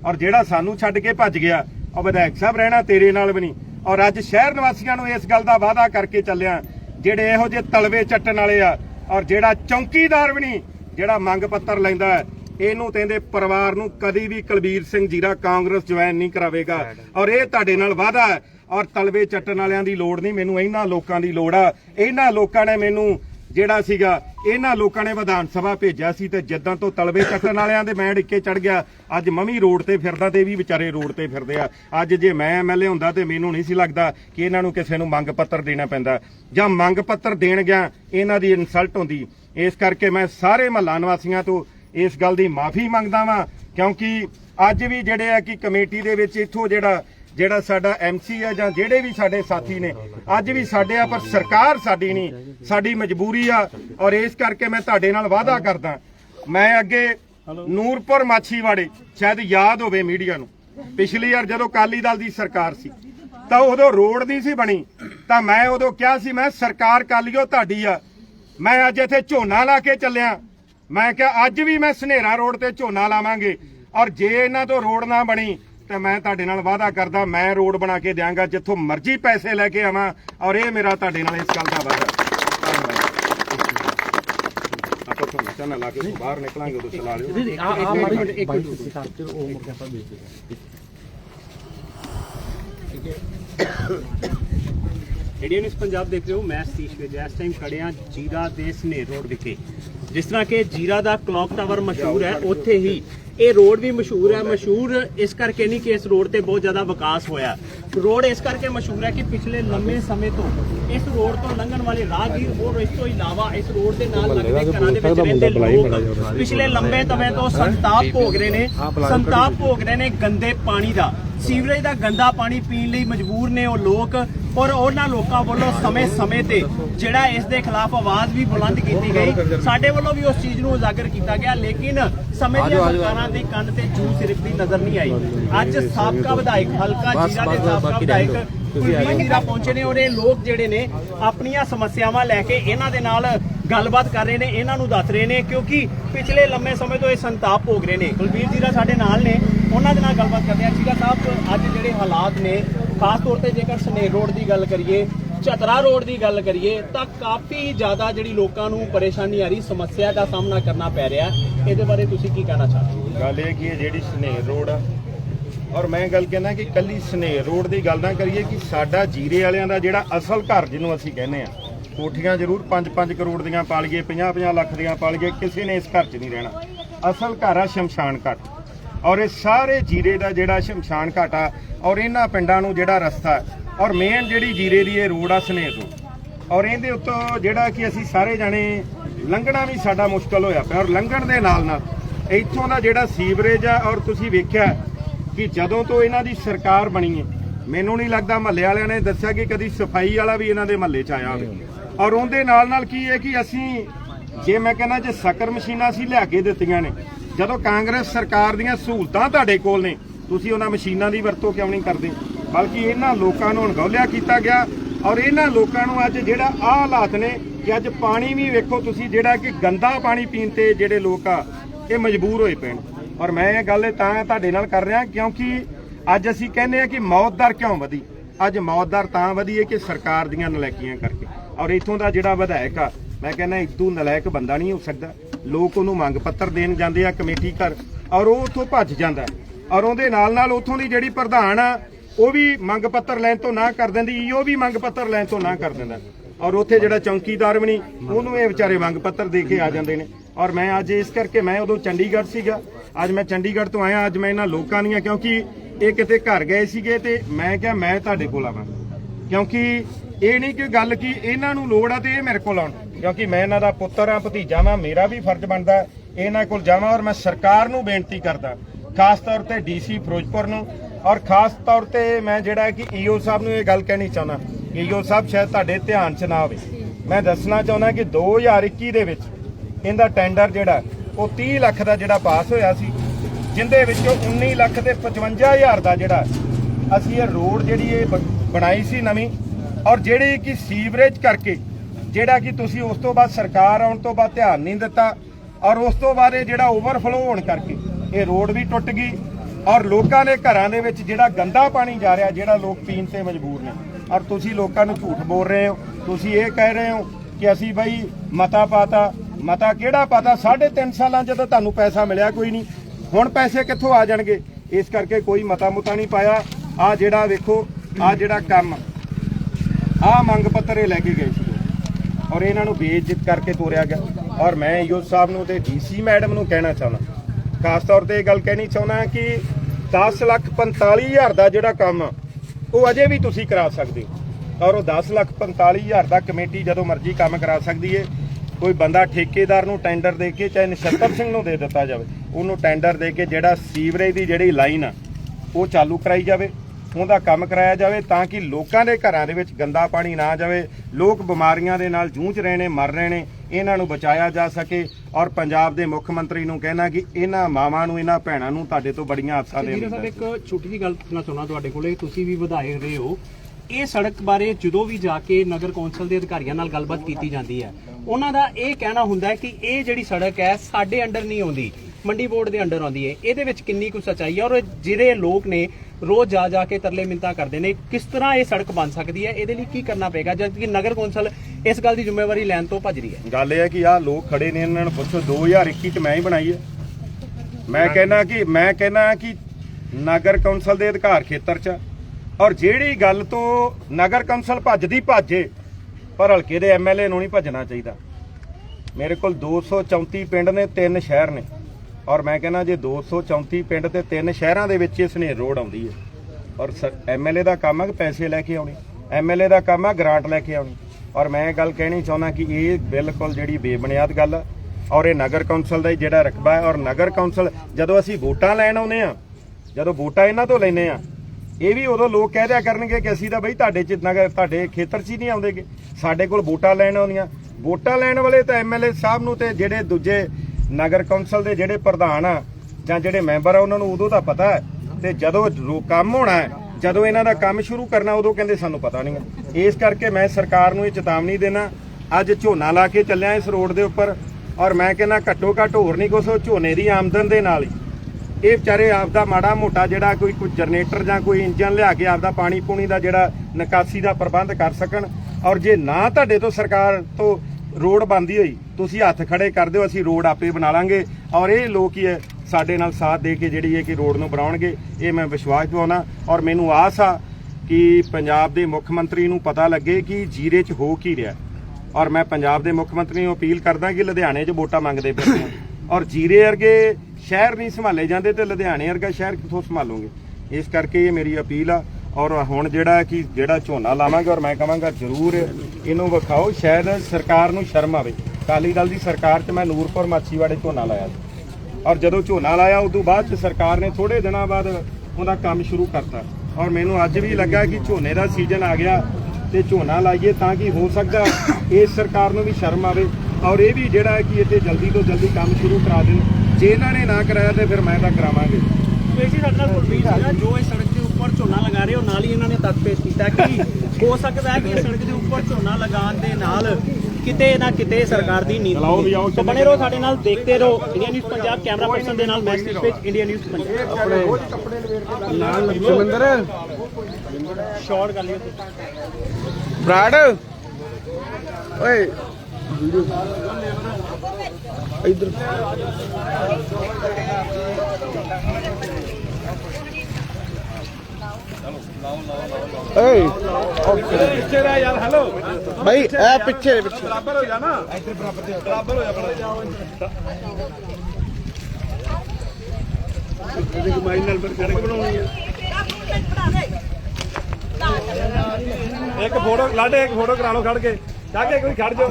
ਔਰ ਜਿਹੜਾ ਸਾਨੂੰ ਛੱਡ ਕੇ ਭੱਜ ਗਿਆ ਉਹ ਵਿਧਾਇਕ ਸਾਹਿਬ ਰਹਿਣਾ ਤੇਰੇ ਨਾਲ ਵੀ ਨਹੀਂ। ਔਰ ਅੱਜ ਸ਼ਹਿਰ ਨਿਵਾਸੀਆਂ ਨੂੰ ਇਸ ਗੱਲ ਦਾ ਵਾਅਦਾ ਕਰਕੇ ਚੱਲਿਆ ਜਿਹੜੇ ਇਹੋ ਜਿਹੇ ਤਲਵੇ ਚੱਟਣ ਵਾਲੇ ਆ ਔਰ ਜਿਹੜਾ ਚੌਕੀਦਾਰ ਵੀ ਨਹੀਂ ਜਿਹੜਾ ਮੰਗ ਪੱਤਰ ਲੈਂਦਾ ਇਹਨੂੰ ਤੇ ਇਹਦੇ ਪਰਿਵਾਰ ਨੂੰ ਕਦੀ ਵੀ ਕੁਲਬੀਰ ਸਿੰਘ ਜੀਰਾ ਕਾਂਗਰਸ ਜੁਆਇਨ ਨਹੀਂ ਕਰਾਵੇਗਾ। ਔਰ ਇਹ ਤੁਹਾਡੇ ਨਾਲ ਵਾਅਦਾ ਹੈ ਔਰ ਤਲਵੇ ਚੱਟਣ ਵਾਲਿਆਂ ਦੀ ਲੋੜ ਨਹੀਂ, ਮੈਨੂੰ ਇਹਨਾਂ ਲੋਕਾਂ ਦੀ ਲੋੜ ਆ। ਇਹਨਾਂ ਲੋਕਾਂ ਨੇ ਮੈਨੂੰ ਜਿਹੜਾ ਸੀਗਾ, ਇਹਨਾਂ ਲੋਕਾਂ ਨੇ ਵਿਧਾਨ ਸਭਾ ਭੇਜਿਆ ਸੀ ਤੇ ਜਿੱਦਾਂ ਤੋਂ ਤਲਵੇ ਚੱਟਣ ਵਾਲਿਆਂ ਦੇ ਮੈਂ ਡਿੱਕੇ ਚੜ ਗਿਆ, ਅੱਜ ਮਮੀ ਰੋਡ ਤੇ ਫਿਰਦਾ ਤੇ ਵੀ ਵਿਚਾਰੇ ਰੋਡ ਤੇ ਫਿਰਦੇ ਆ। ਅੱਜ ਜੇ ਮੈਂ ਐਮਐਲਏ ਹੁੰਦਾ ਤੇ ਮੈਨੂੰ ਨਹੀਂ ਸੀ ਲੱਗਦਾ ਕਿ ਇਹਨਾਂ ਨੂੰ ਕਿਸੇ ਨੂੰ ਮੰਗ ਪੱਤਰ ਦੇਣਾ ਪੈਂਦਾ। ਜਾਂ ਮੰਗ ਪੱਤਰ ਦੇਣ ਗਿਆ, ਇਹਨਾਂ ਦੀ ਇਨਸਲਟ ਹੁੰਦੀ। ਇਸ ਕਰਕੇ ਮੈਂ ਸਾਰੇ ਮਹੱਲਾ ਨਿਵਾਸੀਆਂ ਤੋਂ ਇਸ ਗੱਲ ਦੀ ਮਾਫੀ ਮੰਗਦਾ ਵਾਂ, ਕਿਉਂਕਿ ਅੱਜ ਵੀ ਜਿਹੜੇ ਆ ਕਿ ਕਮੇਟੀ ਦੇ ਵਿੱਚ ਇੱਥੋਂ ਜਿਹੜਾ ਜਿਹੜਾ ਸਾਡਾ ਐਮਸੀ ਹੈ ਜਾਂ ਜਿਹੜੇ ਵੀ ਸਾਡੇ ਸਾਥੀ ਨੇ ਅੱਜ ਵੀ ਸਾਡੇ ਆ ਪਰ ਸਰਕਾਰ ਸਾਡੀ ਨਹੀਂ ਸਾਡੀ ਮਜਬੂਰੀ ਆ। ਔਰ ਇਸ ਕਰਕੇ ਮੈਂ ਤੁਹਾਡੇ ਨਾਲ ਵਾਅਦਾ ਕਰਦਾ। ਮੈਂ ਅੱਗੇ ਨੂਰਪੁਰ ਮਾਛੀਵਾੜੇ ਸ਼ਾਇਦ ਯਾਦ ਹੋਵੇ ਮੀਡੀਆ ਨੂੰ। ਪਿਛਲੀ ਵਾਰ ਜਦੋਂ ਕਾਲੀ ਦਲ ਦੀ ਸਰਕਾਰ ਸੀ ਤਾਂ ਉਦੋਂ ਰੋਡ ਨਹੀਂ ਸੀ ਬਣੀ। ਤਾਂ ਮੈਂ ਉਦੋਂ ਕਿਹਾ ਸੀ ਮੈਂ ਸਰਕਾਰ ਕਾਲੀਓ ਤੁਹਾਡੀ ਆ। ਮੈਂ ਅੱਜ ਇੱਥੇ ਝੋਨਾ ਲਾ ਕੇ ਚੱਲਿਆ। ਮੈਂ ਕਿਹਾ ਅੱਜ ਵੀ ਮੈਂ ਸਨੇਰਾ ਰੋਡ ਤੇ ਝੋਨਾ ਲਾਵਾਂਗੇ। ਔਰ ਜੇ ਇਹਨਾਂ ਤੋਂ ਰੋਡ ਨਾ ਬਣੀ ਤੇ ਮੈਂ ਤੁਹਾਡੇ ਨਾਲ ਵਾਅਦਾ ਕਰਦਾ ਮੈਂ ਰੋਡ ਬਣਾ ਕੇ ਦਿਆਂਗਾ ਜਿੱਥੋਂ ਮਰਜ਼ੀ ਪੈਸੇ ਲੈ ਕੇ ਆਵਾਂ ਔਰ ਇਹ ਮੇਰਾ ਤੁਹਾਡੇ ਨਾਲ ਇਸ ਗੱਲ ਦਾ ਵਾਅਦਾ ਆਪਾਂ ਤੋਂ ਚੰਨਾ ਲਾ ਕੇ ਬਾਹਰ ਨਿਕਲਾਂਗੇ ਉਦੋਂ ਚਲਾ ਲਿਓ। ਇੰਡੀਅਨ ਨਿਊਜ਼ ਪੰਜਾਬ ਦੇਖ ਰਹੇ ਹੋ। ਮੈਂ ਸਤੀਸ਼ ਵਿਜ ਇਸ ਟਾਈਮ ਖੜੇ ਹਾਂ ਜੀਰਾ ਦੇ ਸਨੇਰ ਰੋਡ ਵਿਖੇ। ਜਿਸ ਤਰ੍ਹਾਂ ਕਿ ਜੀਰਾ ਦਾ ਕਲੌਕ ਟਾਵਰ ਮਸ਼ਹੂਰ ਹੈ ਉੱਥੇ ਹੀ। ਇਹ ਰੋਡ ਵੀ ਮਸ਼ਹੂਰ ਹੈ ਮਸ਼ਹੂਰ ਇਸ ਕਰਕੇ ਨਹੀਂ ਕਿ ਇਸ ਰੋਡ ਤੇ ਬਹੁਤ ਜ਼ਿਆਦਾ ਵਿਕਾਸ ਹੋਇਆ। ਰੋਡ ਇਸ ਕਰਕੇ ਮਸ਼ਹੂਰ ਹੈ ਕਿ ਪਿਛਲੇ ਲੰਮੇ ਸਮੇਂ ਤੋਂ ਇਸ ਰੋਡ ਤੋਂ ਲੰਘਣ ਵਾਲੇ ਰਾਹਗੀਰ ਹੋਰ ਇਸ ਤੋਂ ਇਲਾਵਾ ਇਸ ਰੋਡ ਦੇ ਨਾਲ ਲੱਗਦੇ ਘਰਾਂ ਦੇ ਵਿੱਚ ਰਹਿੰਦੇ ਲੋਕ ਪਿਛਲੇ ਲੰਬੇ ਸਮੇਂ ਤੋਂ ਸੰਤਾਪ ਭੋਗ ਰਹੇ ਨੇ। ਸੰਤਾਪ ਭੋਗ ਰਹੇ ਨੇ ਗੰਦੇ ਪਾਣੀ ਦਾ। ਸੀਵਰੇਜ ਦਾ ਗੰਦਾ ਪਾਣੀ ਪੀਣ ਲਈ ਮਜਬੂਰ ਨੇ ਉਹ ਲੋਕ। ਔਰ ਉਹਨਾਂ ਲੋਕਾਂ ਵੱਲੋਂ ਸਮੇਂ-ਸਮੇਂ ਤੇ ਜਿਹੜਾ ਇਸ ਦੇ ਖਿਲਾਫ ਆਵਾਜ਼ ਵੀ ਬੁਲੰਦ ਕੀਤੀ ਗਈ। ਸਾਡੇ ਵੱਲੋਂ ਵੀ ਉਸ ਚੀਜ਼ ਨੂੰ ਉਜਾਗਰ ਕੀਤਾ ਗਿਆ ਲੇਕਿਨ ਸਮੇਂ ਦੀਆਂ ਸਰਕਾਰਾਂ ਦੇ ਕੰਨ ਤੇ ਜੂ ਸਿਰਕਦੀ ਨਜ਼ਰ ਨਹੀਂ ਆਈ। ਅੱਜ ਸਾਬਕਾ ਵਿਧਾਇਕ ਹਲਕਾ ਜੀਰਾ ਦੇ ਸਾਬਕਾ ਵਿਧਾਇਕ ਕੁਲਵੀਰ ਜੀਰਾ ਪਹੁੰਚੇ ਨੇ ਔਰ ਇਹ ਲੋਕ ਜਿਹੜੇ ਨੇ ਆਪਣੀਆਂ ਸਮੱਸਿਆਵਾਂ ਲੈ ਕੇ ਇਹਨਾਂ ਦੇ ਨਾਲ ਗੱਲਬਾਤ ਕਰ ਰਹੇ ਨੇ ਇਹਨਾਂ ਨੂੰ ਦੱਸ ਰਹੇ ਨੇ ਕਿਉਂਕਿ ਪਿਛਲੇ ਲੰਮੇ ਸਮੇਂ ਤੋਂ ਇਹ ਸੰਤਾਪ ਭੋਗ ਰਹੇ ਨੇ। ਕੁਲਵੀਰ ਜੀਰਾ ਸਾਡੇ ਨਾਲ ਨੇ ਉਹਨਾਂ ਦੇ ਨਾਲ ਗੱਲਬਾਤ ਕਰਦੇ ਆ ਜੀਰਾ ਸਾਹਿਬ ਅੱਜ ਜਿਹੜੇ ਹਾਲਾਤ ਨੇ ਖਾਸ ਤੌਰ ਤੇ ਜੇਕਰ ਸਨੇਰ ਰੋਡ ਦੀ ਗੱਲ ਕਰੀਏ, ਚਤਰਾ ਰੋਡ ਦੀ ਗੱਲ ਕਰੀਏ, ਤਾਂ ਕਾਫੀ ਜ਼ਿਆਦਾ ਜਿਹੜੀ ਲੋਕਾਂ ਨੂੰ ਪਰੇਸ਼ਾਨੀ ਆ ਰਹੀ, ਸਮੱਸਿਆ ਦਾ ਸਾਹਮਣਾ ਕਰਨਾ ਪੈ ਰਿਹਾ। ਇਹਦੇ ਬਾਰੇ ਤੁਸੀਂ ਕੀ ਕਹਿਣਾ ਚਾਹਦੇ ਹੋ ਗੱਲ ਇਹ ਕਿ ਹੈ ਜਿਹੜੀ ਸਨੇਰ ਰੋਡ ਆ, ਔਰ ਮੈਂ ਗੱਲ ਕਹਿੰਦਾ ਕਿ ਕੱਲੀ ਸਨੇਰ ਰੋਡ ਦੀ ਗੱਲ ਨਾ ਕਰੀਏ ਕਿ ਸਾਡਾ ਜੀਰੇ ਵਾਲਿਆਂ ਦਾ ਜਿਹੜਾ ਅਸਲ ਘਰ ਜਿਹਨੂੰ ਅਸੀਂ ਕਹਿੰਦੇ ਆ ਕੋਠੀਆਂ ਜ਼ਰੂਰ 5-5 ਕਰੋੜ ਦੀਆਂ ਪਾ ਲਈਏ 50-50 ਲੱਖ ਦੀਆਂ ਪਾ ਲਈਏ ਕਿਸੇ ਨੇ ਇਸ ਘਰ 'ਚ ਨਹੀਂ ਰਹਿਣਾ। ਅਸਲ ਘਰ ਆ ਸ਼ਮਸ਼ਾਨ ਘਾਟ। ਔਰ ਇਹ ਸਾਰੇ ਜੀਰੇ ਦਾ ਜਿਹੜਾ ਸ਼ਮਸ਼ਾਨ ਘਾਟਾ ਔਰ ਇਹਨਾਂ ਪਿੰਡਾਂ ਨੂੰ ਜਿਹੜਾ ਰਸਤਾ ਔਰ ਮੇਨ ਜਿਹੜੀ ਜੀਰੇ ਦੀ ਇਹ ਰੋਡ ਆ ਸਨੇਰ ਤੋਂ ਔਰ ਇਹਦੇ ਉੱਤੋਂ ਜਿਹੜਾ ਕਿ ਅਸੀਂ ਸਾਰੇ ਜਾਣੇ ਲੰਘਣਾ ਵੀ ਸਾਡਾ ਮੁਸ਼ਕਲ ਹੋਇਆ ਪਿਆ, ਔਰ ਲੰਘਣ ਦੇ ਨਾਲ ਨਾਲ ਇੱਥੋਂ ਦਾ ਜਿਹੜਾ ਸੀਵਰੇਜ ਆ, ਔਰ ਤੁਸੀਂ ਵੇਖਿਆ ਕਿ ਜਦੋਂ ਤੋਂ ਇਹਨਾਂ ਦੀ ਸਰਕਾਰ ਬਣੀ ਹੈ, ਮੈਨੂੰ ਨਹੀਂ ਲੱਗਦਾ ਮਹੱਲੇ ਵਾਲਿਆਂ ਨੇ ਦੱਸਿਆ ਕਿ ਕਦੀ ਸਫ਼ਾਈ ਵਾਲਾ ਵੀ ਇਹਨਾਂ ਦੇ ਮਹੱਲੇ 'ਚ ਆਇਆ ਹੋਵੇ। ਔਰ ਉਹਦੇ ਨਾਲ ਨਾਲ ਕੀ ਹੈ ਕਿ ਅਸੀਂ, ਜੇ ਮੈਂ ਕਹਿੰਦਾ ਜੇ ਸਕਰ ਮਸ਼ੀਨਾਂ ਅਸੀਂ ਲਿਆ ਕੇ ਦਿੱਤੀਆਂ ਨੇ ਜਦੋਂ ਕਾਂਗਰਸ ਸਰਕਾਰ ਦੀਆਂ ਸਹੂਲਤਾਂ ਤੁਹਾਡੇ ਕੋਲ ਨੇ, ਤੁਸੀਂ ਉਹਨਾਂ ਮਸ਼ੀਨਾਂ ਦੀ ਵਰਤੋਂ ਕਿਉਂ ਨਹੀਂ ਕਰਦੇ? ਬਲਕਿ ਇਹਨਾਂ ਲੋਕਾਂ ਨੂੰ ਅਣਗੌਲਿਆ ਕੀਤਾ ਗਿਆ ਔਰ ਇਹਨਾਂ ਲੋਕਾਂ ਨੂੰ ਅੱਜ ਜਿਹੜਾ ਆਹ ਹਾਲਾਤ ਨੇ ਕਿ ਅੱਜ ਪਾਣੀ ਵੀ ਵੇਖੋ ਤੁਸੀਂ, ਜਿਹੜਾ ਕਿ ਗੰਦਾ ਪਾਣੀ ਪੀਣ ਤੇ ਜਿਹੜੇ ਲੋਕ ਆ, ਇਹ ਮਜਬੂਰ ਹੋਏ ਪੈਣ ਔਰ ਮੈਂ ਇਹ ਗੱਲ ਤਾਂ ਤੁਹਾਡੇ ਨਾਲ ਕਰ ਰਿਹਾ ਕਿਉਂਕਿ ਅੱਜ ਅਸੀਂ ਕਹਿੰਦੇ ਆ ਕਿ ਮੌਤ ਦਰ ਕਿਉਂ ਵਧੀ? ਅੱਜ ਮੌਤ ਦਰ ਤਾਂ ਵਧੀ ਹੈ ਕਿ ਸਰਕਾਰ ਦੀਆਂ ਨਲਾਇਕੀਆਂ ਕਰਕੇ। ਔਰ ਇਥੋਂ ਦਾ ਜਿਹੜਾ ਵਿਧਾਇਕ ਆ, ਮੈਂ ਕਹਿੰਦਾ ਇਦੋਂ ਨਲਾਇਕ ਬੰਦਾ ਨਹੀਂ ਹੋ ਸਕਦਾ। ਲੋਕ ਉਹਨੂੰ ਮੰਗ ਪੱਤਰ ਦੇਣ ਜਾਂਦੇ ਆ, ਕਮੇਟੀ ਘਰ, ਔਰ ਉਹ ਉੱਥੋਂ ਭੱਜ ਜਾਂਦਾ। ਔਰ ਉਹਦੇ ਨਾਲ ਨਾਲ ਉੱਥੋਂ ਦੀ ਜਿਹੜੀ ਪ੍ਰਧਾਨ ਆ, ਉਹ ਵੀ ਮੰਗ ਪੱਤਰ ਲੈਣ ਤੋਂ ਨਾ ਕਰ ਦਿੰਦੀ ਉਹ ਵੀ ਮੰਗ ਪੱਤਰ ਲੈਣ ਤੋਂ ਨਾ ਕਰ ਦਿੰਦਾ। ਔਰ ਉੱਥੇ ਜਿਹੜਾ ਚੌਂਕੀਦਾਰ ਵੀ ਨਹੀਂ, ਉਹਨੂੰ ਇਹ ਵਿਚਾਰੇ ਮੰਗ ਪੱਤਰ ਦੇ ਕੇ ਆ ਜਾਂਦੇ ਨੇ। ਔਰ ਮੈਂ ਅੱਜ ਇਸ ਕਰਕੇ ਮੈਂ ਉਦੋਂ ਚੰਡੀਗੜ੍ਹ ਸੀਗਾ। ਅੱਜ ਮੈਂ ਚੰਡੀਗੜ੍ਹ ਤੋਂ ਆਇਆ, ਅੱਜ ਮੈਂ ਇਹਨਾਂ ਲੋਕਾਂ ਦੀਆਂ, ਕਿਉਂਕਿ ਇਹ ਕਿਤੇ ਘਰ ਗਏ ਸੀਗੇ ਤੇ ਮੈਂ ਕਿਹਾ ਮੈਂ ਤੁਹਾਡੇ ਕੋਲ ਆਵਾਂ। ਕਿਉਂਕਿ ਇਹ ਨਹੀਂ ਕਿ ਗੱਲ ਕਿ ਇਹਨਾਂ ਨੂੰ ਲੋੜ ਆ ਤੇ ਇਹ ਮੇਰੇ ਕੋਲ ਆਉਣ। ਕਿਉਂਕਿ ਮੈਂ ਇਹਨਾਂ ਦਾ ਪੁੱਤਰ ਆ ਭਤੀਜਾ ਵਾਂ, ਮੇਰਾ ਵੀ ਫਰਜ਼ ਬਣਦਾ ਇਹਨਾਂ ਕੋਲ ਜਾਵਾਂ ਔਰ ਮੈਂ ਸਰਕਾਰ ਨੂੰ ਬੇਨਤੀ ਕਰਦਾ ਖਾਸ ਤੌਰ ਤੇ ਡੀਸੀ ਫਿਰੋਜ਼ਪੁਰ ਨੂੰ ਔਰ ਖਾਸ ਤੌਰ ਤੇ ਮੈਂ ਜਿਹੜਾ ਕਿ ਈਓ ਸਾਹਿਬ ਨੂੰ ਇਹ ਗੱਲ ਕਹਿਣੀ ਚਾਹੁੰਦਾ ਈਓ ਸਾਹਿਬ ਸ਼ਾਇਦ ਤੁਹਾਡੇ ਧਿਆਨ 'ਚ ਨਾ ਆਵੇ। ਮੈਂ ਦੱਸਣਾ ਚਾਹੁੰਦਾ ਕਿ 2021 ਦੇ ਵਿੱਚ ਇਹਦਾ ਟੈਂਡਰ ਜਿਹੜਾ ਉਹ 30 ਲੱਖ ਦਾ ਜਿਹੜਾ ਪਾਸ ਹੋਇਆ ਸੀ, ਜਿੰਦੇ ਵਿੱਚੋਂ 19 ਲੱਖ ਤੇ 55000 ਦਾ ਜਿਹੜਾ ਅਸੀਂ ਇਹ ਰੋਡ ਜਿਹੜੀ ਇਹ ਬ- ਬਣਾਈ ਸੀ ਨਵੀਂ ਔਰ ਜਿਹੜੀ ਕਿ ਸੀਵਰੇਜ ਕਰਕੇ ਜਿਹੜਾ ਕਿ ਤੁਸੀਂ ਉਸ ਤੋਂ ਬਾਅਦ ਸਰਕਾਰ ਆਉਣ ਤੋਂ ਬਾਅਦ ਧਿਆਨ ਨਹੀਂ ਦਿੱਤਾ ਔਰ ਉਸ ਤੋਂ ਬਾਅਦ ਇਹ ਜਿਹੜਾ ਓਵਰਫਲੋ ਹੋਣ ਕਰਕੇ ਇਹ ਰੋਡ ਵੀ ਟੁੱਟ ਗਈ ਔਰ ਲੋਕਾਂ ਦੇ ਘਰਾਂ ਦੇ ਵਿੱਚ ਜਿਹੜਾ ਗੰਦਾ ਪਾਣੀ ਜਾ ਰਿਹਾ, ਜਿਹੜਾ ਲੋਕ ਪੀਣ ਤੇ ਮਜਬੂਰ ਨੇ। ਔਰ ਤੁਸੀਂ ਲੋਕਾਂ ਨੂੰ ਝੂਠ ਬੋਲ ਰਹੇ ਹੋ, ਤੁਸੀਂ ਇਹ ਕਹਿ ਰਹੇ ਹੋ ਕਿ ਅਸੀਂ ਬਈ ਮਤਾ ਪਾਤਾ, ਮਤਾ ਕਿਹੜਾ ਪਾਤਾ? 3.5 ਸਾਲਾਂ ਜਦੋਂ ਤੁਹਾਨੂੰ ਪੈਸਾ ਮਿਲਿਆ ਕੋਈ ਨਹੀਂ, ਹੁਣ ਪੈਸੇ ਕਿੱਥੋਂ ਆ ਜਾਣਗੇ? ਇਸ ਕਰਕੇ ਕੋਈ ਮਤਾ ਮੁਤਾ ਨਹੀਂ ਪਾਇਆ। ਆ ਜਿਹੜਾ ਵੇਖੋ ਆ ਜਿਹੜਾ ਕੰਮ ਆ ਮੰਗ ਪੱਤਰ ਇਹ ਲੈ ਕੇ ਗਏ ਸੀ। ਔਰ ਇਹਨਾਂ ਨੂੰ ਬੇਇੱਜ਼ਤ ਕਰਕੇ ਤੋਰਿਆ ਗਿਆ। ਔਰ ਮੈਂ ਯੂਥ ਸਾਹਿਬ ਨੂੰ ਤੇ ਡੀਸੀ ਮੈਡਮ ਨੂੰ ਕਹਿਣਾ ਚਾਹੁੰਦਾ। ਖਾਸ ਤੌਰ ਤੇ ਇਹ ਗੱਲ ਕਹਿਣੀ ਚਾਹੁੰਦਾ ਕਿ 10 ਲੱਖ 45 ਹਜ਼ਾਰ ਦਾ ਜਿਹੜਾ ਕੰਮ ਆ, ਉਹ ਅਜੇ ਵੀ ਤੁਸੀਂ ਕਰਾ ਸਕਦੇ ਹੋ। ਔਰ ਉਹ 10 ਲੱਖ 45 ਹਜ਼ਾਰ ਦਾ ਕਮੇਟੀ ਜਦੋਂ ਮਰਜ਼ੀ ਕੰਮ ਕਰਾ ਸਕਦੀ ਏ। ਕੋਈ ਬੰਦਾ ਠੇਕੇਦਾਰ ਨੂੰ ਟੈਂਡਰ ਦੇ ਕੇ ਚਾਹੇ ਨਛੱਤਰ ਸਿੰਘ ਨੂੰ ਦੇ ਦਿੱਤਾ ਜਾਵੇ ਉਹਨੂੰ ਟੈਂਡਰ ਦੇ ਕੇ ਜਿਹੜਾ ਸੀਵਰੇਜ ਦੀ ਜਿਹੜੀ ਲਾਈਨ ਆ ਉਹ ਚਾਲੂ ਕਰਾਈ ਜਾਵੇ। ਉਹਦਾ ਕੰਮ ਕਰਾਇਆ ਜਾਵੇ ਤਾਂ ਕਿ ਲੋਕਾਂ ਦੇ ਘਰਾਂ ਦੇ ਵਿੱਚ ਗੰਦਾ ਪਾਣੀ ਨਾ ਜਾਵੇ ਲੋਕ ਬਿਮਾਰੀਆਂ ਦੇ ਨਾਲ ਜੂਝ ਰਹੇ ਨੇ ਮਰ ਰਹੇ ਨੇ ਇਹਨਾਂ ਨੂੰ ਬਚਾਇਆ ਜਾ ਸਕੇ। ਔਰ ਪੰਜਾਬ ਦੇ ਮੁੱਖ ਮੰਤਰੀ ਨੂੰ ਕਹਿਣਾ ਕਿ ਇਹਨਾਂ ਮਾਵਾਂ ਨੂੰ ਇਹਨਾਂ ਭੈਣਾਂ ਨੂੰ ਤੁਹਾਡੇ ਤੋਂ ਬੜੀਆਂ ਆਸਾਂ ਦੇ ਜੀ ਸਾਹਿਬ ਇੱਕ ਛੋਟੀ ਜਿਹੀ ਗੱਲ ਪੁੱਛਣਾ ਚਾਹੁੰਦਾ ਤੁਹਾਡੇ ਕੋਲੇ। ਤੁਸੀਂ ਵੀ ਵਿਧਾਇਕ ਰਹੇ ਹੋ। ਇਹ ਸੜਕ ਬਾਰੇ ਜਦੋਂ ਵੀ ਜਾ ਕੇ ਨਗਰ ਕੌਂਸਲ ਦੇ ਅਧਿਕਾਰੀਆਂ ਨਾਲ ਗੱਲਬਾਤ ਕੀਤੀ ਜਾਂਦੀ ਹੈ ਉਹਨਾਂ ਦਾ ਇਹ ਕਹਿਣਾ ਹੁੰਦਾ ਹੈ ਕਿ ਇਹ ਜਿਹੜੀ ਸੜਕ ਹੈ ਸਾਡੇ ਅੰਡਰ ਨਹੀਂ ਆਉਂਦੀ। ਮੰਡੀ ਬੋਰਡ ਦੇ ਅੰਡਰ ਆਉਂਦੀ ਹੈ। ਇਹਦੇ ਵਿੱਚ ਕਿੰਨੀ ਕੁ ਸੱਚਾਈ ਹੈ? ਔਰ ਜਿਹੜੇ ਲੋਕ ਨੇ ਰੋਜ਼ ਜਾ ਜਾ ਕੇ ਤਰਲੇ ਮਿੰਤਾ ਕਰਦੇ ਨੇ। ਕਿਸ ਤਰ੍ਹਾਂ ਇਹ ਸੜਕ ਬਣ ਸਕਦੀ ਹੈ? ਇਹਦੇ ਲਈ ਕੀ ਕਰਨਾ ਪਏਗਾ? ਜਦ ਕਿ ਨਗਰ ਕੌਂਸਲ ਇਸ ਗੱਲ ਦੀ ਜ਼ਿੰਮੇਵਾਰੀ ਲੈਣ ਤੋਂ ਭੱਜ ਰਹੀ ਹੈ। ਗੱਲ ਇਹ ਹੈ ਕਿ ਆਹ ਲੋਕ ਖੜੇ ਨੇ, ਇਹਨਾਂ ਨੂੰ ਪੁੱਛੋ 2021 ਚ ਮੈਂ ਹੀ ਬਣਾਈ ਹੈ। ਮੈਂ ਕਹਿੰਦਾ ਕਿ, ਮੈਂ ਕਹਿੰਦਾ ਕਿ ਨਗਰ ਕੌਂਸਲ ਦੇ ਅਧਿਕਾਰ ਖੇਤਰ ਚ ਔਰ ਜਿਹੜੀ ਗੱਲ ਤੋਂ ਨਗਰ ਕੌਂਸਲ ਭੱਜਦੀ ਭੱਜੇ, ਪਰ ਹਲਕੇ ਦੇ ਐਮਐਲਏ ਨੂੰ ਨਹੀਂ ਭੱਜਣਾ ਚਾਹੀਦਾ। ਮੇਰੇ ਕੋਲ 234 ਪਿੰਡ ਨੇ, ਤਿੰਨ ਸ਼ਹਿਰ ਨੇ। ਔਰ ਮੈਂ ਕਹਿੰਦਾ ਜੇ 234 ਪਿੰਡ ਤੇ ਤਿੰਨ ਸ਼ਹਿਰਾਂ ਦੇ ਵਿੱਚ ਇਸ ਨੇ ਰੋਡ ਆਉਂਦੀ ਹੈ, ਔਰ ਐਮਐਲਏ ਦਾ ਕੰਮ ਹੈ ਕਿ ਪੈਸੇ ਲੈ ਕੇ ਆਉਣੇ? ਐਮਐਲਏ ਦਾ ਕੰਮ ਹੈ ਗ੍ਰਾਂਟ ਲੈ ਕੇ ਆਉਣੀ। ਔਰ ਮੈਂ ਇਹ ਗੱਲ ਕਹਿਣੀ ਚਾਹੁੰਦਾ ਕਿ ਇਹ ਬਿਲਕੁਲ ਜਿਹੜੀ ਬੇਬੁਨਿਆਦ ਗੱਲ ਆ, ਔਰ ਇਹ ਨਗਰ ਕੌਂਸਲ ਦਾ ਹੀ ਜਿਹੜਾ ਰਕਬਾ ਹੈ, ਔਰ ਨਗਰ ਕੌਂਸਲ, ਜਦੋਂ ਅਸੀਂ ਵੋਟਾਂ ਲੈਣ ਆਉਂਦੇ ਆ ਜਦੋਂ ਵੋਟਾਂ ਇਹਨਾਂ ਤੋਂ ਲੈਨੇ ਆ ਇਹ ਵੀ ਉਦੋਂ ਲੋਕ ਕਹਿ ਦਿਆ ਕਰਨਗੇ ਕਿ ਅਸੀਂ ਤਾਂ ਬਈ ਤੁਹਾਡੇ ਚ ਨਗਰ, ਤੁਹਾਡੇ ਖੇਤਰ 'ਚ ਹੀ ਨਹੀਂ ਆਉਂਦੇਗੇ। ਸਾਡੇ ਕੋਲ ਵੋਟਾਂ ਲੈਣ ਆਉਂਦੀਆਂ। ਵੋਟਾਂ ਲੈਣ ਵਾਲੇ ਤਾਂ ਐਮਐਲਏ ਸਾਹਿਬ ਨੂੰ ਤੇ ਜਿਹੜੇ ਦੂਜੇ ਨਗਰ ਕੌਂਸਲ ਦੇ ਜਿਹੜੇ ਪ੍ਰਧਾਨ ਆ ਜਾਂ ਜਿਹੜੇ ਮੈਂਬਰ ਆ, ਉਹਨਾਂ ਨੂੰ ਉਦੋਂ ਤਾਂ ਪਤਾ ਹੈ ਤੇ ਜਦੋਂ ਰੋ- ਕੰਮ ਹੋਣਾ ਜਦੋਂ ਇਹਨਾਂ ਦਾ ਕੰਮ ਸ਼ੁਰੂ ਕਰਨਾ, ਉਦੋਂ ਕਹਿੰਦੇ ਸਾਨੂੰ ਪਤਾ ਨਹੀਂ ਹੈ। ਇਸ ਕਰਕੇ ਮੈਂ ਸਰਕਾਰ ਨੂੰ ਇਹ ਚੇਤਾਵਨੀ ਦੇਣਾ ਅੱਜ ਝੋਨਾ ਲਾ ਕੇ ਚੱਲਿਆ ਇਸ ਰੋਡ ਦੇ ਉੱਪਰ ਔਰ ਮੈਂ ਕਹਿੰਦਾ ਘੱਟੋ ਘੱਟ ਹੋਰ ਨਹੀਂ ਕੁਛ ਉਹ ਝੋਨੇ ਦੀ ਆਮਦਨ ਦੇ ਨਾਲ ਹੀ। ਇਹ ਵਿਚਾਰੇ ਆਪਦਾ ਮਾੜਾ ਮੋਟਾ ਜਿਹੜਾ ਕੋਈ ਕੋਈ ਜਨਰੇਟਰ ਜਾਂ ਕੋਈ ਇੰਜਨ ਲਿਆ ਕੇ ਆਪਦਾ ਪਾਣੀ ਪੂਣੀ ਦਾ ਜਿਹੜਾ ਨਿਕਾਸੀ ਦਾ ਪ੍ਰਬੰਧ ਕਰ ਸਕਣ। ਔਰ ਜੇ ਨਾ ਤੁਹਾਡੇ ਤੋਂ ਸਰਕਾਰ ਤੋਂ ਰੋਡ ਬਣਦੀ ਹੋਈ, ਤੁਸੀਂ ਹੱਥ ਖੜੇ ਕਰ ਦਿਓ, ਅਸੀਂ ਰੋਡ ਆਪੇ ਬਣਾ ਲਾਂਗੇ। ਔਰ ਇਹ ਲੋਕ ਹੀ ਹੈ, ਸਾਡੇ ਨਾਲ ਸਾਥ ਦੇ ਕੇ ਜਿਹੜੀ ਹੈ ਕਿ ਰੋਡ ਨੂੰ ਬਣਾਉਣਗੇ, ਇਹ ਮੈਂ ਵਿਸ਼ਵਾਸ ਦਿਵਾਉਣਾ। ਔਰ ਮੈਨੂੰ ਆਸ ਆ ਕਿ ਪੰਜਾਬ ਦੇ ਮੁੱਖ ਮੰਤਰੀ ਨੂੰ ਪਤਾ ਲੱਗੇ ਕਿ ਜੀਰੇ 'ਚ ਹੋ ਕੀ ਰਿਹਾ। ਔਰ ਮੈਂ ਪੰਜਾਬ ਦੇ ਮੁੱਖ ਮੰਤਰੀ ਨੂੰ ਅਪੀਲ ਕਰਦਾ ਕਿ ਲੁਧਿਆਣੇ 'ਚ ਵੋਟਾਂ ਮੰਗਦੇ ਪਏ ਨੇ ਔਰ ਜੀਰੇ ਵਰਗੇ ਸ਼ਹਿਰ ਨਹੀਂ ਸੰਭਾਲੇ ਜਾਂਦੇ ਤੇ ਲੁਧਿਆਣੇ ਵਰਗਾ ਸ਼ਹਿਰ ਕਿੱਥੋਂ ਸੰਭਾਲੋਗੇ? ਇਸ ਕਰਕੇ ਇਹ ਮੇਰੀ ਅਪੀਲ ਆ। ਔਰ ਹੁਣ ਜਿਹੜਾ ਕਿ ਜਿਹੜਾ ਝੋਨਾ ਲਾਵਾਂਗੇ ਔਰ ਮੈਂ ਕਹਾਂਗਾ ਜ਼ਰੂਰ ਇਹਨੂੰ ਵਿਖਾਓ, ਸ਼ਾਇਦ ਸਰਕਾਰ ਨੂੰ ਸ਼ਰਮ ਆਵੇ। ਕਾਲੀ ਦਲ ਦੀ ਸਰਕਾਰ 'ਚ ਮੈਂ ਨੂਰਪੁਰ ਮਾਛੀਵਾੜੇ ਝੋਨਾ ਲਾਇਆ ਸੀ। ਔਰ ਜਦੋਂ ਝੋਨਾ ਲਾਇਆ, ਉਸ ਤੋਂ ਬਾਅਦ ਸਰਕਾਰ ਨੇ ਥੋੜੇ ਦਿਨਾਂ ਬਾਅਦ ਉਹਦਾ ਕੰਮ ਸ਼ੁਰੂ ਕਰਤਾ। ਔਰ ਮੈਨੂੰ ਅੱਜ ਵੀ ਲੱਗਾ ਕਿ ਝੋਨੇ ਦਾ ਸੀਜ਼ਨ ਆ ਗਿਆ ਤੇ ਝੋਨਾ ਲਾਈਏ ਤਾਂ ਕਿ ਹੋ ਸਕਦਾ? ਇਸ ਸਰਕਾਰ ਨੂੰ ਵੀ ਸ਼ਰਮ ਆਵੇ। ਔਰ ਇਹ ਵੀ ਜਿਹੜਾ ਹੈ ਕਿ ਇੱਥੇ ਜਲਦੀ ਤੋਂ ਜਲਦੀ ਕੰਮ ਸ਼ੁਰੂ ਕਰਾ ਦੇਣ। ਜੇ ਇਹਨਾਂ ਨੇ ਨਾ ਕਰਾਇਆ ਤੇ ਫਿਰ ਮੈਂ ਤਾਂ ਕਰਾਵਾਂਗੇ। ਜੀ ਸਾਡੇ ਕੁਲਵੀਰ ਸੀਗਾ ਜੋ ਇਸ ਸੜਕ ਉੱਪਰ ਝੋਨਾ ਲਗਾ ਰਹੇ ਹੋ ਨਾਲ ਹੀ ਇਹਨਾਂ ਨੇ ਤੱਥ ਪੇਸ਼ ਕੀਤਾ ਕਿ ਹੋ ਸਕਦਾ ਹੈ ਕਿ ਸੜਕ ਦੇ ਉੱਪਰ ਝੋਨਾ ਲਗਾਉਣ ਦੇ ਨਾਲ ਕਿਤੇ ਨਾ ਕਿਤੇ ਸਰਕਾਰ ਦੀ ਨੀਤੀ ਤਾਂ ਬਣੇ ਰਹੋ ਸਾਡੇ ਨਾਲ ਦੇਖਦੇ ਰਹੋ India News Punjab camera person ਦੇ ਨਾਲ ਮੈਂ stage India News Punjab. Suminder short ਕਰ ਲਿਓ। ਬਰਾੜ? ਓਏ। ਇਧਰ। ਓਏ। ਪਿੱਛੇ ਦਾ ਯਾਰ ਹੈਲੋ ਭਾਈ ਇਹ ਪਿੱਛੇ। ਪਿੱਛੇ ਬਰਾਬਰ ਹੋ ਜਾ ਨਾ। ਇੱਧਰ ਬਰਾਬਰ ਦੇ ਬਰਾਬਰ ਹੋ ਜਾ ਬੜਾ। ਇਹਦੇ ਕਮਾਈ ਨਾਲ ਫਿਰ ਸੜਕ ਬਣਾਉਣੀ ਹੈ ਇੱਕ ਫੋਟੋ ਲਾਡੇ ਇੱਕ ਫੋਟੋ ਕਰਾ ਲਓ ਖੜ ਕੇ। ਜਾ ਕੇ ਕੋਈ ਖੜ ਜਾਓ।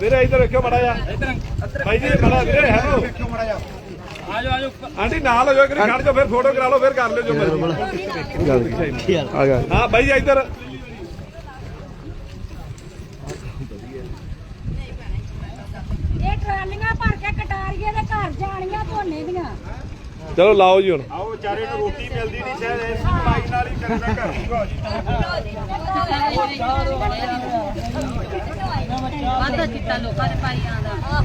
ਵੀਰੇ ਇੱਧਰ ਵੇਖਿਓ ਮੜਾ ਜਾ ਭਾਈ ਜੀ ਮੜਾ ਵੀਰੇ ਹੈਲੋ ਵੇਖਿਓ ਮੜਾ ਜਾ ਆਜੋ ਆਜੋ। ਆਂਟੀ ਨਾਲ ਹੋ ਜਾਓ ਇੱਕ ਵਾਰੀ ਖੜ ਜਾਓ ਫਿਰ ਫੋਟੋ ਕਰਾ ਲਓ ਫਿਰ ਕਰ ਲਿਓ ਜੋ ਮਰਜ਼ੀ। ਆ ਗਿਆ ਹਾਂ ਭਾਈ ਜੀ ਇੱਧਰ। ਇਹ ਟਰਾਲੀਆਂ ਭਰ ਕੇ ਕਟਾਰੀਏ ਦੇ ਘਰ ਜਾਣੀਆਂ ਝੋਨੇ ਦੀਆਂ। ਚਲੋ ਲਾਓ ਜੀ ਹੁਣ। ਆਓ ਵਿਚਾਰੇ ਨੂੰ ਰੋਟੀ ਮਿਲਦੀ ਨਹੀਂ ਸ਼ਾਇਦ ਇਸ ਕਮਾਈ ਨਾਲ ਹੀ ਕਰਦਾ ਘਰ। ਪੂਰਾ ਜੀ ਵਾਧਾ ਕੀਤਾ ਲੋਕਾਂ ਦੇ ਪਾਈਆਂ ਦਾ।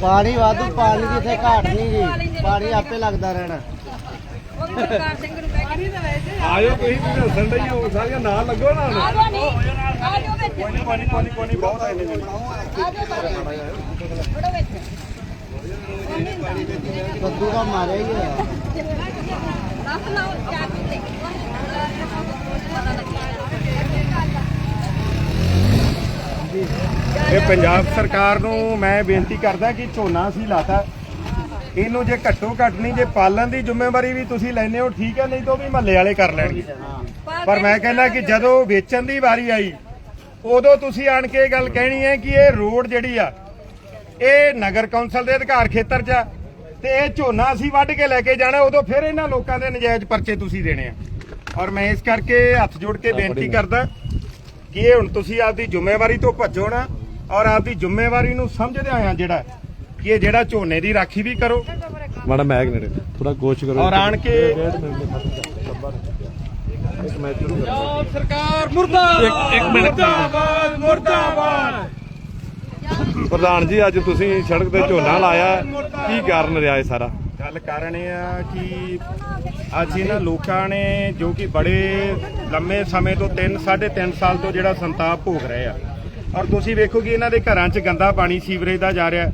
ਪਾਣੀ ਵਾਧੂ ਪਾਣੀ ਦੀ ਇੱਥੇ ਘਾਟ ਨਹੀਂ ਜੀ। ਪਾਣੀ ਆਪੇ ਲੱਗਦਾ ਰਹਿਣਾ। ਆਜੋ ਤੁਸੀਂ ਵੀ ਹੱਸਣ ਡਈ ਹੋ ਸਾਰੀਆਂ ਨਾਲ ਲੱਗੋ ਨਾ ਹੁਣ। ਆਜੋ ਨਹੀਂ ਆਜੋ ਵਿੱਚ। ਕੋਈ ਨਹੀਂ ਕੋਈ ਨਹੀਂ ਕੋਈ ਨਹੀਂ ਬਹੁਤ ਆਏ ਨੇ। ਜੀ। ਆਜੋ ਸਾਰੇ। ਫੜੋ ਵਿੱਚ। ਕੱਦੂ ਦਾ ਮਾਰਿਆ ਹੀ ਹੈ ਰੱਖ ਲਓ ਚਾਕੂ ਤੇ ਪਤਾ ਲੱਗਿਆ। ਇਹ ਪੰਜਾਬ ਸਰਕਾਰ ਨੂੰ ਮੈਂ ਬੇਨਤੀ ਕਰਦਾ ਕਿ ਝੋਨਾ ਅਸੀਂ ਲਾਤਾ। ਇਹਨੂੰ ਜੇ ਘੱਟੋ ਘੱਟ ਨਹੀਂ ਜੇ ਪਾਲਣ ਦੀ ਜ਼ਿੰਮੇਵਾਰੀ ਵੀ ਤੁਸੀਂ ਲੈਨੇ ਹੋ ਠੀਕ ਹੈ ਨਹੀਂ ਤਾਂ ਉਹ ਵੀ ਮਹੱਲੇ ਵਾਲੇ ਕਰ ਲੈਣਗੇ। ਪਰ ਮੈਂ ਕਹਿੰਦਾ ਕਿ ਜਦੋਂ ਵੇਚਣ ਦੀ ਵਾਰੀ ਆਈ ਉਦੋਂ ਤੁਸੀਂ ਆਣ ਕੇ ਇਹ ਗੱਲ ਕਹਿਣੀ ਹੈ ਕਿ ਇਹ ਰੋਡ ਜਿਹੜੀ ਆ ਇਹ ਨਗਰ ਕੌਂਸਲ ਦੇ ਅਧਿਕਾਰ ਖੇਤਰ 'ਚ ਆ ਤੇ ਇਹ ਝੋਨਾ ਅਸੀਂ ਵੱਢ ਕੇ ਲੈ ਕੇ ਜਾਣਾ ਉਦੋਂ ਫਿਰ ਇਹਨਾਂ ਲੋਕਾਂ ਦੇ ਨਜਾਇਜ਼ ਪਰਚੇ ਤੁਸੀਂ ਦੇਣੇ ਆ। ਔਰ ਮੈਂ ਇਸ ਕਰਕੇ ਹੱਥ ਜੋੜ ਕੇ ਬੇਨਤੀ ਕਰਦਾ ਕਿ ਇਹ ਹੁਣ ਤੁਸੀਂ ਆਪਦੀ ਜ਼ਿੰਮੇਵਾਰੀ ਤੋਂ ਭੱਜੋ ਨਾ ਔਰ ਆਪਦੀ ਜ਼ਿੰਮੇਵਾਰੀ ਨੂੰ ਸਮਝਦੇ ਆਇਆ ਜਿਹੜਾ ਕਿ ਇਹ ਜਿਹੜਾ ਝੋਨੇ ਦੀ ਰਾਖੀ ਵੀ ਕਰੋ। ਮਾੜਾ ਮੈਗ ਨੇੜੇ ਥੋੜਾ ਕੋਸ਼ਿਸ਼ ਕਰੋ। ਔਰ ਆਣ ਕੇ ਇੱਕ ਮਿੰਟ ਪ੍ਰਧਾਨ ਜੀ ਅੱਜ ਤੁਸੀਂ ਸੜਕ ਤੇ ਝੋਨਾ ਲਾਇਆ। ਕੀ ਕਾਰਨ ਰਿਹਾ ਇਹ ਸਾਰਾ? ਗੱਲ ਕਾਰਨ ਇਹ ਆ ਕਿ ਅੱਜ ਇਹਨਾਂ ਲੋਕਾਂ ਨੇ ਜੋ ਕਿ ਬੜੇ ਲੰਮੇ ਸਮੇਂ ਤੋਂ 3 3.5 ਸਾਲ ਤੋਂ ਜਿਹੜਾ ਸੰਤਾਪ ਭੋਗ ਰਹੇ ਆ। ਔਰ ਤੁਸੀਂ ਵੇਖੋ ਕਿ ਇਹਨਾਂ ਦੇ ਘਰਾਂ 'ਚ ਗੰਦਾ ਪਾਣੀ ਸੀਵਰੇਜ ਦਾ ਜਾ ਰਿਹਾ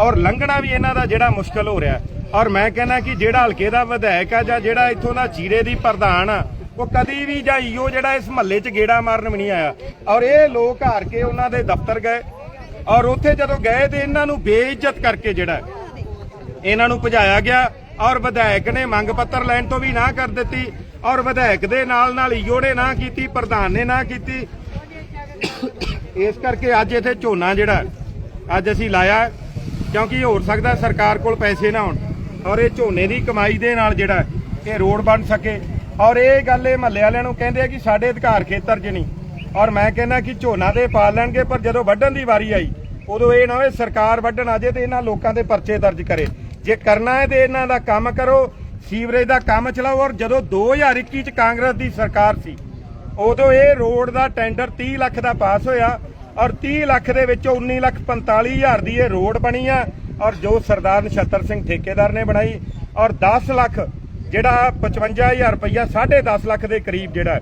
ਔਰ ਲੰਘਣਾ ਵੀ ਇਹਨਾਂ ਦਾ ਜਿਹੜਾ ਮੁਸ਼ਕਲ ਹੋ ਰਿਹਾ। ਔਰ ਮੈਂ ਕਹਿੰਦਾ ਕਿ ਜਿਹੜਾ ਹਲਕੇ ਦਾ ਵਿਧਾਇਕ ਆ ਜਾਂ ਜਿਹੜਾ ਇੱਥੋਂ ਦਾ ਜੀਰੇ ਦੀ ਪ੍ਰਧਾਨ ਆ, ਉਹ ਕਦੀ ਵੀ ਜਾਂ ਈਓ ਜਿਹੜਾ ਇਸ ਮਹੱਲੇ 'ਚ ਗੇੜਾ ਮਾਰਨ ਵੀ ਨਹੀਂ ਆਇਆ। ਔਰ ਇਹ ਲੋਕ ਹਾਰ ਕੇ ਉਹਨਾਂ ਦੇ ਦਫ਼ਤਰ ਗਏ। ਔਰ ਉੱਥੇ ਜਦੋਂ ਗਏ ਤੇ ਇਹਨਾਂ ਨੂੰ ਬੇਇੱਜ਼ਤ ਕਰਕੇ ਜਿਹੜਾ ਇਹਨਾਂ ਨੂੰ ਭਜਾਇਆ ਗਿਆ ਔਰ ਵਿਧਾਇਕ ਨੇ ਮੰਗ ਪੱਤਰ ਲੈਣ ਤੋਂ ਵੀ ਨਾ ਕਰ ਦਿੱਤੀ ਔਰ ਵਿਧਾਇਕ ਦੇ ਨਾਲ ਨਾਲ ਈਓ ਨੇ ਨਾ ਕੀਤੀ, ਪ੍ਰਧਾਨ ਨੇ ਨਾ ਕੀਤੀ। ਇਸ ਕਰਕੇ ਅੱਜ ਇੱਥੇ ਝੋਨਾ ਜਿਹੜਾ ਅੱਜ ਅਸੀਂ ਲਾਇਆ ਕਿਉਂਕਿ ਹੋ ਸਕਦਾ ਸਰਕਾਰ ਕੋਲ ਪੈਸੇ ਨਾ ਹੋਣ ਔਰ ਇਹ ਝੋਨੇ ਦੀ ਕਮਾਈ ਦੇ ਨਾਲ ਜਿਹੜਾ ਇਹ ਰੋਡ ਬਣ ਸਕੇ। ਔਰ ਇਹ ਗੱਲ ਇਹ ਮਹੱਲੇ ਵਾਲਿਆਂ ਨੂੰ ਕਹਿੰਦੇ ਆ ਕਿ ਸਾਡੇ ਅਧਿਕਾਰ ਖੇਤਰ 'ਚ ਨਹੀਂ। ਔਰ ਮੈਂ ਕਹਿੰਦਾ ਕਿ ਝੋਨਾ ਦੇ ਪਾ ਲੈਣਗੇ, ਪਰ ਜਦੋਂ ਵੱਢਣ ਦੀ ਵਾਰੀ ਆਈ, ਉਦੋਂ ਇਹ ਨਾ ਹੋਵੇ ਸਰਕਾਰ ਵੱਢਣ ਆ ਜੇ ਤੇ ਇਹਨਾਂ ਲੋਕਾਂ ਦੇ ਪਰਚੇ ਦਰਜ ਕਰੇ। ਜੇ ਕਰਨਾ ਹੈ ਤੇ ਇਹਨਾਂ ਦਾ ਕੰਮ ਕਰੋ, ਸੀਵਰੇਜ ਦਾ ਕੰਮ ਚਲਾਓ ਔਰ ਜਦੋਂ 2021 ਚ ਕਾਂਗਰਸ ਦੀ ਸਰਕਾਰ ਸੀ, ਉਦੋਂ ਇਹ ਰੋਡ ਦਾ ਟੈਂਡਰ 30 ਲੱਖ ਦਾ ਪਾਸ ਹੋਇਆ ਔਰ 30 ਲੱਖ ਦੇ ਵਿੱਚੋਂ 19 ਲੱਖ 45 ਹਜ਼ਾਰ ਦੀ ਇਹ ਰੋਡ ਬਣੀ ਆ ਔਰ ਜੋ ਸਰਦਾਰ ਨਛੱਤਰ ਸਿੰਘ ਠੇਕੇਦਾਰ ਨੇ ਬਣਾਈ ਔਰ 10 ਲੱਖ ਜਿਹੜਾ 55000 ਰੁਪਈਆ 10.5 ਲੱਖ ਦੇ ਕਰੀਬ ਜਿਹੜਾ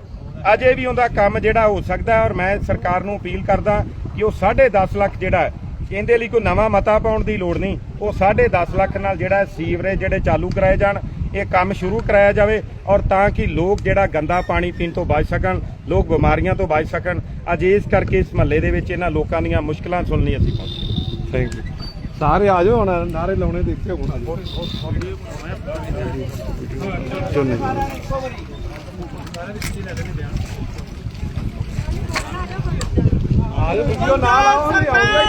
ਅਜੇ ਵੀ ਉਹਦਾ ਕੰਮ ਜਿਹੜਾ ਹੋ ਸਕਦਾ ਔਰ ਮੈਂ ਸਰਕਾਰ ਨੂੰ ਅਪੀਲ ਕਰਦਾ ਕਿ ਉਹ 10.5 ਲੱਖ ਜਿਹੜਾ ਇਹਦੇ ਲਈ ਕੋਈ ਨਵਾਂ ਮਤਾ ਪਾਉਣ ਦੀ ਲੋੜ ਨਹੀਂ। ਉਹ 10.5 ਲੱਖ ਨਾਲ ਜਿਹੜਾ ਸੀਵਰੇਜ ਜਿਹੜੇ ਚਾਲੂ ਕਰਾਏ ਜਾਣ ਇਹ ਕੰਮ ਸ਼ੁਰੂ ਕਰਾਇਆ ਜਾਵੇ ਔਰ ਤਾਂ ਕਿ ਲੋਕ ਜਿਹੜਾ ਗੰਦਾ ਪਾਣੀ ਪੀਣ ਤੋਂ ਬਚ ਸਕਣ ਲੋਕ ਬਿਮਾਰੀਆਂ ਤੋਂ ਬਚ ਸਕਣ। ਅੱਜ ਇਸ ਕਰਕੇ ਇਸ ਮਹੱਲੇ ਦੇ ਵਿੱਚ ਇਹਨਾਂ ਲੋਕਾਂ ਦੀਆਂ ਮੁਸ਼ਕਲਾਂ ਸੁਣਨੀ ਅਸੀਂ ਪਹੁੰਚੇ। ਥੈਂਕ ਯੂ ਸਾਰੇ ਆ ਜਾਓ ਹੁਣ ਨਾਰੇ ਲਾਉਣੇ ਦੇਖਿਓ ਹੁਣ ਆ ਜਾਓ ਵੀਡੀਓ ਨਾਲ ਆਓ ਜੀ ਆਉਂਦੇ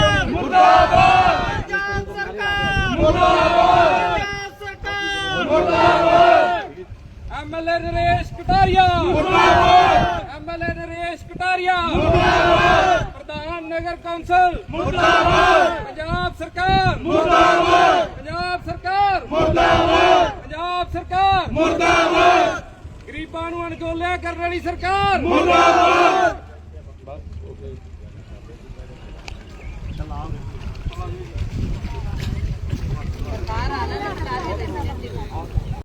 ਐਮਐਲਏ ਨਰੇਸ਼ ਕਟਾਰੀਆ! ਮੁਰਦਾਬਾਦ! ਐਮਐਲਏ ਨਰੇਸ਼ ਕਟਾਰੀਆ! ਮੁਰਦਾਬਾਦ! ਪ੍ਰਧਾਨ ਨਗਰ ਕੌਂਸਲ! ਮੁਰਦਾਬਾਦ! ਪੰਜਾਬ ਸਰਕਾਰ! ਮੁਰਦਾਬਾਦ! ਪੰਜਾਬ ਸਰਕਾਰ! ਮੁਰਦਾਬਾਦ! ਪੰਜਾਬ ਸਰਕਾਰ! ਮੁਰਦਾਬਾਦ! ਗਰੀਬਾਂ ਨੂੰ ਅਣਗੌਲਿਆ ਕਰਨ ਵਾਲੀ ਸਰਕਾਰ! ਮੁਰਦਾਬਾਦ! ਬਾਹਰ ਆ ਨਾ ਲਾ ਕੇ ਦੇ